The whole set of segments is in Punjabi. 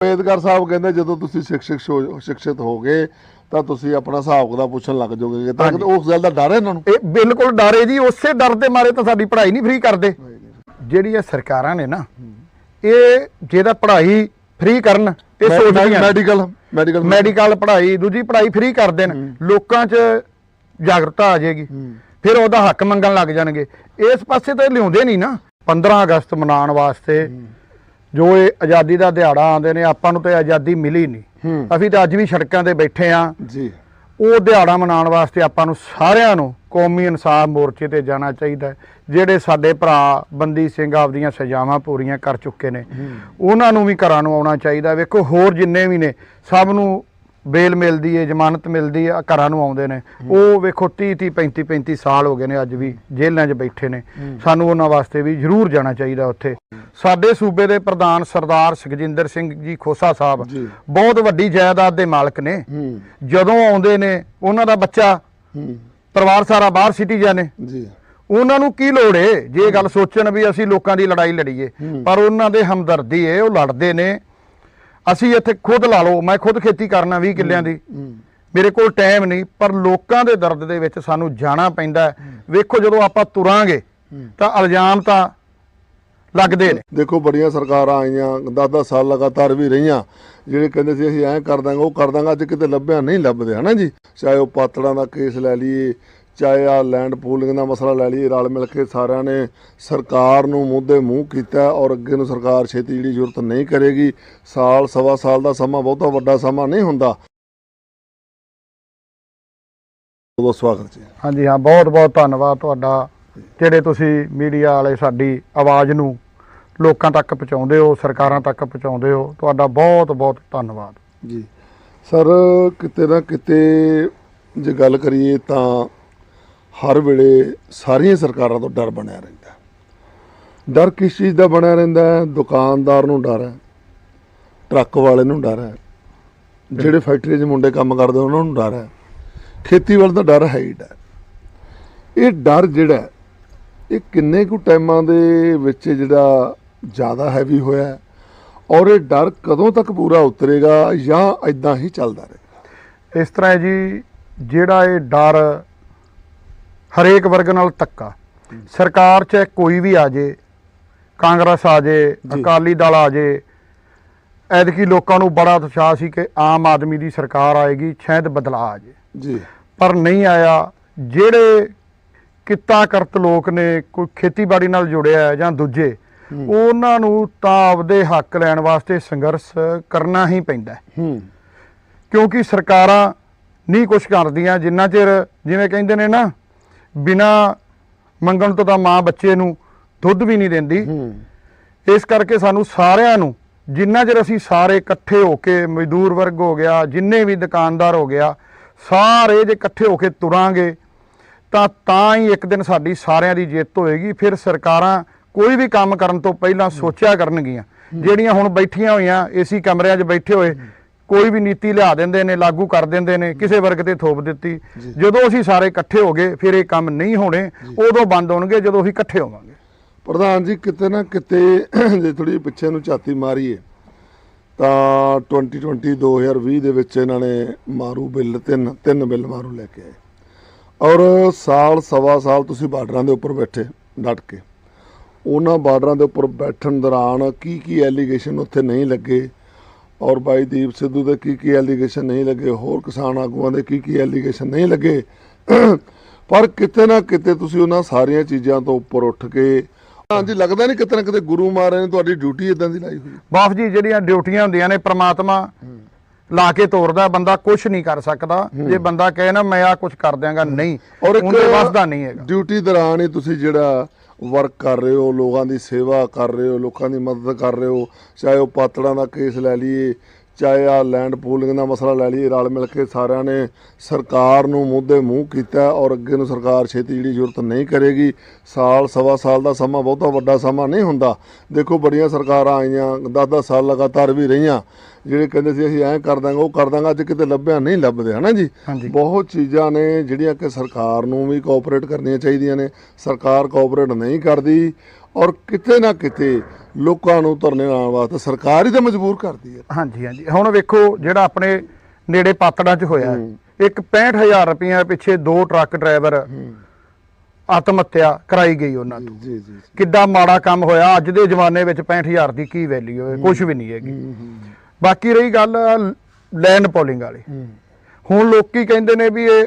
ਅੰਬੇਦਕਰ ਸਾਹਿਬ ਕਹਿੰਦੇ ਜਦੋਂ ਤੁਸੀਂ ਸਿੱਖਸ਼ਿਕ ਹੋ- ਸ਼ਿਕਸ਼ਿਤ ਹੋਗੇ ਤਾਂ ਤੁਸੀਂ ਆਪਣਾ ਹਿਸਾਬ ਦਾ ਪੁੱਛਣ ਲੱਗ ਜਾਓਗੇ ਤਾਂ ਹਾਂਜੀ। ਉਸ ਗੱਲ ਦਾ ਡਰ ਹੈ ਇਹਨਾਂ ਨੂੰ? ਇਹ ਬਿਲਕੁਲ ਡਰੇ ਜੀ ਉਸੇ ਡਰ ਦੇ ਮਾਰੇ ਤਾਂ ਸਾਡੀ ਪੜ੍ਹਾਈ ਨਹੀਂ ਫ੍ਰੀ ਕਰਦੇ। ਜਿਹੜੀ ਇਹ ਸਰਕਾਰਾਂ ਨੇ ਨਾ ਇਹ ਜਿਹਦਾ ਪੜ੍ਹਾਈ ਫ੍ਰੀ ਕਰਨ ਇਹ ਸੋਚਦੀਆਂ ਮੈਡੀਕਲ ਮੈਡੀਕਲ ਮੈਡੀਕਲ ਪੜ੍ਹਾਈ ਦੂਜੀ ਪੜ੍ਹਾਈ ਫ੍ਰੀ ਕਰ ਦੇਣ ਲੋਕਾਂ 'ਚ ਜਾਗਰੂਕਤਾ ਆ ਜਾਏਗੀ। ਫਿਰ ਉਹਦਾ ਹੱਕ ਮੰਗਣ ਲੱਗ ਜਾਣਗੇ। ਇਸ ਪਾਸੇ ਤਾਂ ਲਿਆਉਂਦੇ ਨਹੀਂ ਨਾ। 15 ਅਗਸਤ ਮਨਾਉਣ ਵਾਸਤੇ ਜੋ ਇਹ ਆਜ਼ਾਦੀ ਦਾ ਦਿਹਾੜਾ ਆਉਂਦੇ ਨੇ ਆਪਾਂ ਨੂੰ ਤਾਂ ਆਜ਼ਾਦੀ ਮਿਲੀ ਨਹੀਂ। ਅਸੀਂ ਤਾਂ ਅੱਜ ਵੀ ਸੜਕਾਂ ਤੇ ਬੈਠੇ ਆ ਜੀ। ਉਹ ਦਿਹਾੜਾ ਮਨਾਉਣ ਵਾਸਤੇ ਆਪਾਂ ਨੂੰ ਸਾਰਿਆਂ ਨੂੰ ਕੌਮੀ ਇਨਸਾਫ ਮੋਰਚੇ ਤੇ ਜਾਣਾ ਚਾਹੀਦਾ ਜਿਹੜੇ ਸਾਡੇ ਭਰਾ ਬੰਦੀ ਸਿੰਘ ਆਪਦੀਆਂ ਸਜ਼ਾਵਾਂ ਪੂਰੀਆਂ ਕਰ ਚੁੱਕੇ ਨੇ। ਉਹਨਾਂ ਨੂੰ ਵੀ ਘਰਾਂ ਨੂੰ ਆਉਣਾ ਚਾਹੀਦਾ। ਵੇਖੋ ਹੋਰ ਜਿੰਨੇ ਵੀ ਨੇ ਸਭ ਨੂੰ ਬੇਲ ਮਿਲਦੀ ਏ ਜ਼ਮਾਨਤ ਮਿਲਦੀ ਆ ਘਰਾਂ ਨੂੰ ਆਉਂਦੇ ਨੇ। ਉਹ ਵੇਖੋ 30 30 35 35 ਸਾਲ ਹੋ ਗਏ ਨੇ ਅੱਜ ਵੀ ਜੇਲ੍ਹਾਂ 'ਚ ਬੈਠੇ ਨੇ। ਸਾਨੂੰ ਉਹਨਾਂ ਵਾਸਤੇ ਵੀ ਜ਼ਰੂਰ ਜਾਣਾ ਚਾਹੀਦਾ ਉੱਥੇ। ਸਾਡੇ ਸੂਬੇ ਦੇ ਪ੍ਰਧਾਨ ਸਰਦਾਰ ਸੁਖਜਿੰਦਰ ਸਿੰਘ ਜੀ ਖੋਸਾ ਸਾਹਿਬ। ਬਹੁਤ ਵੱਡੀ ਜਾਇਦਾਦ ਦੇ ਮਾਲਕ ਨੇ। ਹੂੰ। ਜਦੋਂ ਆਉਂਦੇ ਨੇ ਉਹਨਾਂ ਦਾ ਬੱਚਾ ਹੂੰ। ਪਰਿਵਾਰ ਸਾਰਾ ਬਾਹਰ ਸਿਟੀਜ਼ਨ ਨੇ। ਜੀ। ਉਹਨਾਂ ਨੂੰ ਕੀ ਲੋੜ ਏ? ਜੇ ਇਹ ਗੱਲ ਸੋਚਣ ਵੀ ਅਸੀਂ ਲੋਕਾਂ ਦੀ ਲੜਾਈ ਲੜੀਏ ਪਰ ਉਹਨਾਂ ਦੇ ਹਮਦਰਦੀ ਏ ਉਹ ਲੜਦੇ ਨੇ। ਅਸੀਂ ਇੱਥੇ ਖੁਦ ਲਾ ਲਓ ਮੈਂ ਖੁਦ ਖੇਤੀ ਕਰਨਾ 20 ਕਿੱਲਿਆਂ ਦੀ। ਮੇਰੇ ਕੋਲ ਟਾਈਮ ਨਹੀਂ ਪਰ ਲੋਕਾਂ ਦੇ ਦਰਦ ਦੇ ਵਿੱਚ ਸਾਨੂੰ ਜਾਣਾ ਪੈਂਦਾ। ਵੇਖੋ ਜਦੋਂ ਆਪਾਂ ਤੁਰਾਂਗੇ ਤਾਂ ਇਲਜ਼ਾਮ ਤਾਂ ਲੱਗਦੇ ਨੇ। ਦੇਖੋ ਬੜੀਆਂ ਸਰਕਾਰਾਂ ਆਈਆਂ 10-10 ਸਾਲ ਲਗਾਤਾਰ ਵੀ ਰਹੀਆਂ। ਜਿਹੜੇ ਕਹਿੰਦੇ ਸੀ ਅਸੀਂ ਐਂ ਕਰ ਦਾਂਗੇ ਉਹ ਕਰ ਦਾਂਗੇ ਅੱਜ ਕਿਤੇ ਲੱਭਿਆ ਨਹੀਂ ਲੱਭਦੇ ਹਨਾ ਜੀ? ਚਾਹੇ ਉਹ ਪਾਤੜਾਂ ਦਾ ਕੇਸ ਲੈ ਲਈਏ ਚਾਹੇ ਆ ਲੈਂਡ ਪੂਲਿੰਗ ਦਾ ਮਸਲਾ ਲੈ ਲਈਏ ਰਲ ਮਿਲ ਕੇ ਸਾਰਿਆਂ ਨੇ ਸਰਕਾਰ ਨੂੰ ਮੁੱਦੇ ਮੂੰਹ ਕੀਤਾ ਔਰ ਅੱਗੇ ਨੂੰ ਸਰਕਾਰ ਛੇਤੀ ਜਿਹੜੀ ਜ਼ਰੂਰਤ ਨਹੀਂ ਕਰੇਗੀ ਸਾਲ ਸਵਾ ਸਾਲ ਦਾ ਸਮਾਂ ਬਹੁਤਾ ਵੱਡਾ ਸਮਾਂ ਨਹੀਂ ਹੁੰਦਾ। ਬਹੁਤ ਸਵਾਗਤ ਜੀ। ਹਾਂਜੀ ਹਾਂ ਬਹੁਤ ਬਹੁਤ ਧੰਨਵਾਦ ਤੁਹਾਡਾ ਜਿਹੜੇ ਤੁਸੀਂ ਮੀਡੀਆ ਵਾਲੇ ਸਾਡੀ ਆਵਾਜ਼ ਨੂੰ ਲੋਕਾਂ ਤੱਕ ਪਹੁੰਚਾਉਂਦੇ ਹੋ ਸਰਕਾਰਾਂ ਤੱਕ ਪਹੁੰਚਾਉਂਦੇ ਹੋ ਤੁਹਾਡਾ ਬਹੁਤ ਬਹੁਤ ਧੰਨਵਾਦ। ਜੀ। ਸਰ ਕਿਤੇ ਨਾ ਕਿਤੇ ਜੇ ਗੱਲ ਕਰੀਏ ਤਾਂ ਹਰ ਵੇਲੇ ਸਾਰੀਆਂ ਸਰਕਾਰਾਂ ਤੋਂ ਡਰ ਬਣਿਆ ਰਹਿੰਦਾ ਡਰ ਕਿਸ ਚੀਜ਼ ਦਾ ਬਣਿਆ ਰਹਿੰਦਾ ਹੈ? ਦੁਕਾਨਦਾਰ ਨੂੰ ਡਰ ਹੈ, ਟਰੱਕ ਵਾਲੇ ਨੂੰ ਡਰ ਹੈ, ਜਿਹੜੇ ਫੈਕਟਰੀ 'ਚ ਮੁੰਡੇ ਕੰਮ ਕਰਦੇ ਉਹਨਾਂ ਨੂੰ ਡਰ ਹੈ, ਖੇਤੀਬਾੜੀ ਦਾ ਡਰ ਹੈ ਹੀ ਡਰ। ਇਹ ਡਰ ਜਿਹੜਾ ਇਹ ਕਿੰਨੇ ਕੁ ਟਾਈਮਾਂ ਦੇ ਵਿੱਚ ਜਿਹੜਾ ਜ਼ਿਆਦਾ ਹੈਵੀ ਹੋਇਆ ਔਰ ਇਹ ਡਰ ਕਦੋਂ ਤੱਕ ਪੂਰਾ ਉਤਰੇਗਾ ਜਾਂ ਇਦਾਂ ਹੀ ਚੱਲਦਾ ਰਹੇਗਾ? ਇਸ ਤਰ੍ਹਾਂ ਹੈ ਜੀ, ਜਿਹੜਾ ਇਹ ਡਰ ਹਰੇਕ ਵਰਗ ਨਾਲ ਧੱਕਾ ਸਰਕਾਰ ਚਾਹੇ ਕੋਈ ਵੀ ਆ ਜੇ ਕਾਂਗਰਸ ਆ ਜੇ। ਅਕਾਲੀ ਦਲ ਆ ਜੇ ਐਤਕੀ ਲੋਕਾਂ ਨੂੰ ਬੜਾ ਉਤਸ਼ਾਹ ਸੀ ਕਿ ਆਮ ਆਦਮੀ ਦੀ ਸਰਕਾਰ ਆਏਗੀ ਸ਼ਾਇਦ ਬਦਲਾਅ ਆ ਜੇ। ਜੀ। ਪਰ ਨਹੀਂ ਆਇਆ। ਜਿਹੜੇ ਕਿੱਤਾ ਕਰਤ ਲੋਕ ਨੇ ਕੋਈ ਖੇਤੀਬਾੜੀ ਨਾਲ ਜੁੜਿਆ ਹੈ ਜਾਂ ਦੂਜੇ ਉਹਨਾਂ ਨੂੰ ਤਾਂ ਆਪਦੇ ਹੱਕ ਲੈਣ ਵਾਸਤੇ ਸੰਘਰਸ਼ ਕਰਨਾ ਹੀ ਪੈਂਦਾ ਹੈ। ਕਿਉਂਕਿ ਸਰਕਾਰਾਂ ਨਹੀਂ ਕੁਛ ਕਰਦੀਆਂ ਜਿੰਨਾ ਚਿਰ ਜਿਵੇਂ ਕਹਿੰਦੇ ਨੇ ਨਾ ਬਿਨਾ ਮੰਗਣ ਤੋਂ ਤਾਂ ਮਾਂ ਬੱਚੇ ਨੂੰ ਦੁੱਧ ਵੀ ਨਹੀਂ ਦਿੰਦੀ। ਇਸ ਕਰਕੇ ਸਾਨੂੰ ਸਾਰਿਆਂ ਨੂੰ ਜਿੰਨਾ ਚਿਰ ਅਸੀਂ ਸਾਰੇ ਇਕੱਠੇ ਹੋ ਕੇ ਮਜ਼ਦੂਰ ਵਰਗ ਹੋ ਗਿਆ ਜਿੰਨੇ ਵੀ ਦੁਕਾਨਦਾਰ ਹੋ ਗਿਆ ਸਾਰੇ ਜੇ ਇਕੱਠੇ ਹੋ ਕੇ ਤੁਰਾਂਗੇ ਤਾਂ ਤਾਂ ਹੀ ਇੱਕ ਦਿਨ ਸਾਡੀ ਸਾਰਿਆਂ ਦੀ ਜਿੱਤ ਹੋਏਗੀ। ਫਿਰ ਸਰਕਾਰਾਂ ਕੋਈ ਵੀ ਕੰਮ ਕਰਨ ਤੋਂ ਪਹਿਲਾਂ ਸੋਚਿਆ ਕਰਨਗੀਆਂ। ਜਿਹੜੀਆਂ ਹੁਣ ਬੈਠੀਆਂ ਹੋਈਆਂ ਏਸੀ ਕਮਰਿਆਂ 'ਚ ਬੈਠੇ ਹੋਏ ਕੋਈ ਵੀ ਨੀਤੀ ਲਿਆ ਦਿੰਦੇ ਨੇ ਲਾਗੂ ਕਰ ਦਿੰਦੇ ਨੇ ਕਿਸੇ ਵਰਗ ਤੇ ਥੋਪ ਦਿੱਤੀ। ਜਦੋਂ ਅਸੀਂ ਸਾਰੇ ਇਕੱਠੇ ਹੋ ਗਏ ਫਿਰ ਇਹ ਕੰਮ ਨਹੀਂ ਹੋਣੇ ਉਦੋਂ ਬੰਦ ਹੋਣਗੇ ਜਦੋਂ ਅਸੀਂ ਇਕੱਠੇ ਹੋਵਾਂਗੇ। ਪ੍ਰਧਾਨ ਜੀ ਕਿਤੇ ਨਾ ਕਿਤੇ ਜੇ ਥੋੜੀ ਪਿੱਛੇ ਨੂੰ ਝਾਤੀ ਮਾਰੀਏ ਤਾਂ 2020 2020 ਦੇ ਵਿੱਚ ਇਹਨਾਂ ਨੇ ਮਾਰੂ ਬਿੱਲ ਤਿੰਨ ਤਿੰਨ ਬਿੱਲ ਮਾਰੂ ਲੈ ਕੇ ਆਏ। ਔਰ ਸਾਲ ਸਵਾ ਸਾਲ ਤੁਸੀਂ ਬਾਰਡਰਾਂ ਦੇ ਉੱਪਰ ਬੈਠੇ ਡਟ ਕੇ। ਉਹਨਾਂ ਬਾਰਡਰਾਂ ਦੇ ਉੱਪਰ ਬੈਠਣ ਦੌਰਾਨ ਕੀ ਕੀ ਐਲੀਗੇਸ਼ਨ ਉੱਥੇ ਨਹੀਂ ਲੱਗੇ? ਔਰ ਬਾਈ ਦੀਪ ਸਿੱਧੂ ਦੇ ਕੀ ਕੀ ਐਲੀਗੇਸ਼ਨ ਨਹੀਂ ਲੱਗੇ ਹੋਰ ਕਿਸਾਨ ਆਗੂਆਂ ਦੇ ਕੀ ਕੀ ਐਲੀਗੇਸ਼ਨ ਨਹੀਂ ਲੱਗੇ। ਪਰ ਕਿਤੇ ਨਾ ਕਿਤੇ ਤੁਸੀਂ ਉਹਨਾਂ ਸਾਰੀਆਂ ਚੀਜ਼ਾਂ ਤੋਂ ਉੱਪਰ ਉੱਠ ਕੇ ਹਾਂਜੀ ਲੱਗਦਾ ਨਹੀਂ ਕਿਤੇ ਨਾ ਕਿਤੇ ਗੁਰੂ ਮਹਾਰਾਜ ਨੇ ਤੁਹਾਡੀ ਡਿਊਟੀ ਇਦਾਂ ਦੀ ਲਾਈ ਹੋਈ। ਬਾਪ ਜੀ ਜਿਹੜੀਆਂ ਡਿਊਟੀਆਂ ਹੁੰਦੀਆਂ ਨੇ ਪ੍ਰਮਾਤਮਾ ਲਾ ਕੇ ਤੋਰਦਾ ਬੰਦਾ ਕੁਝ ਨਹੀਂ ਕਰ ਸਕਦਾ। ਜੇ ਬੰਦਾ ਕਹੇ ਨਾ ਮੈਂ ਆ ਕੁਝ ਕਰ ਦਿਆਂਗਾ ਨਹੀਂ। ਔਰ ਇੱਕ ਵਸਦਾ ਨਹੀਂ ਹੈਗਾ। ਡਿਊਟੀ ਦੌਰਾਨ ਹੀ ਤੁਸੀਂ ਜਿਹੜਾ ਵਰਕ ਕਰ ਰਹੇ ਹੋ, ਲੋਕਾਂ ਦੀ ਸੇਵਾ ਕਰ ਰਹੇ ਹੋ, ਲੋਕਾਂ ਦੀ ਮਦਦ ਕਰ ਰਹੇ ਹੋ, ਚਾਹੇ ਉਹ ਪਾਤੜਾਂ ਦਾ ਕੇਸ ਲੈ ਲਈਏ, ਚਾਹੇ ਆ ਲੈਂਡ ਪੂਲਿੰਗ ਦਾ ਮਸਲਾ ਲੈ ਲਈਏ, ਰਲ ਮਿਲ ਕੇ ਸਾਰਿਆਂ ਨੇ ਸਰਕਾਰ ਨੂੰ ਮੁੱਦੇ ਮੂੰਹ ਕੀਤਾ ਔਰ ਅੱਗੇ ਨੂੰ ਸਰਕਾਰ ਛੇਤੀ ਜਿਹੜੀ ਜ਼ਰੂਰਤ ਨਹੀਂ ਕਰੇਗੀ, ਸਾਲ, ਸਵਾ ਸਾਲ ਦਾ ਸਮਾਂ ਬਹੁਤਾ ਵੱਡਾ ਸਮਾਂ ਨਹੀਂ ਹੁੰਦਾ। ਦੇਖੋ, ਬੜੀਆਂ ਸਰਕਾਰਾਂ ਆਈਆਂ 10-10 ਸਾਲ ਲਗਾਤਾਰ ਵੀ ਰਹੀਆਂ। ਜਿਹੜੇ ਕਹਿੰਦੇ ਸੀ ਅਸੀਂ ਐਂ ਕਰ ਦਾਂਗੇ ਉਹ ਕਰ ਦਾਂਗੇ ਅੱਜ ਕਿਤੇ ਲੱਭਿਆ ਨਹੀਂ ਲੱਭਦੇ ਹਨਾ ਜੀ। ਬਹੁਤ ਚੀਜ਼ਾਂ ਨੇ ਜਿਹੜੀਆਂ ਕਿ ਸਰਕਾਰ ਨੂੰ ਵੀ ਕੋਆਪਰੇਟ ਕਰਨੀਆਂ ਚਾਹੀਦੀਆਂ ਨੇ ਸਰਕਾਰ ਕੋਆਪਰੇਟ ਨਹੀਂ ਕਰਦੀ ਔਰ ਕਿਤੇ ਨਾ ਕਿਤੇ ਲੋਕਾਂ ਨੂੰ ਧਰਨੇ ਲਾਉਣ ਵਾਸਤੇ ਸਰਕਾਰ ਹੀ ਤਾਂ ਮਜਬੂਰ ਕਰਦੀ ਹੈ। ਹਾਂਜੀ ਹਾਂਜੀ। ਹੁਣ ਵੇਖੋ ਜਿਹੜਾ ਆਪਣੇ ਨੇੜੇ ਪਾਤੜਾਂ 'ਚ ਹੋਇਆ ਇੱਕ 65000 ਰੁਪਏ ਪਿੱਛੇ ਦੋ ਟਰੱਕ ਡਰਾਈਵਰ ਆਤਮ ਹੱਤਿਆ ਕਰਾਈ ਗਈ ਉਹਨਾਂ ਤੋਂ। ਜੀ ਜੀ। ਕਿੱਡਾ ਮਾੜਾ ਕੰਮ ਹੋਇਆ ਅੱਜ ਦੇ ਜ਼ਮਾਨੇ ਵਿੱਚ 65000 ਦੀ ਕੀ ਵੈਲਿਊ ਹੈ ਕੁਝ ਵੀ ਨਹੀਂ ਹੈਗੀ। ਬਾਕੀ ਰਹੀ ਗੱਲ ਲੈਂਡ ਪੋਲਿੰਗ ਵਾਲੀ। ਹੁਣ ਲੋਕੀ ਕਹਿੰਦੇ ਨੇ ਵੀ ਇਹ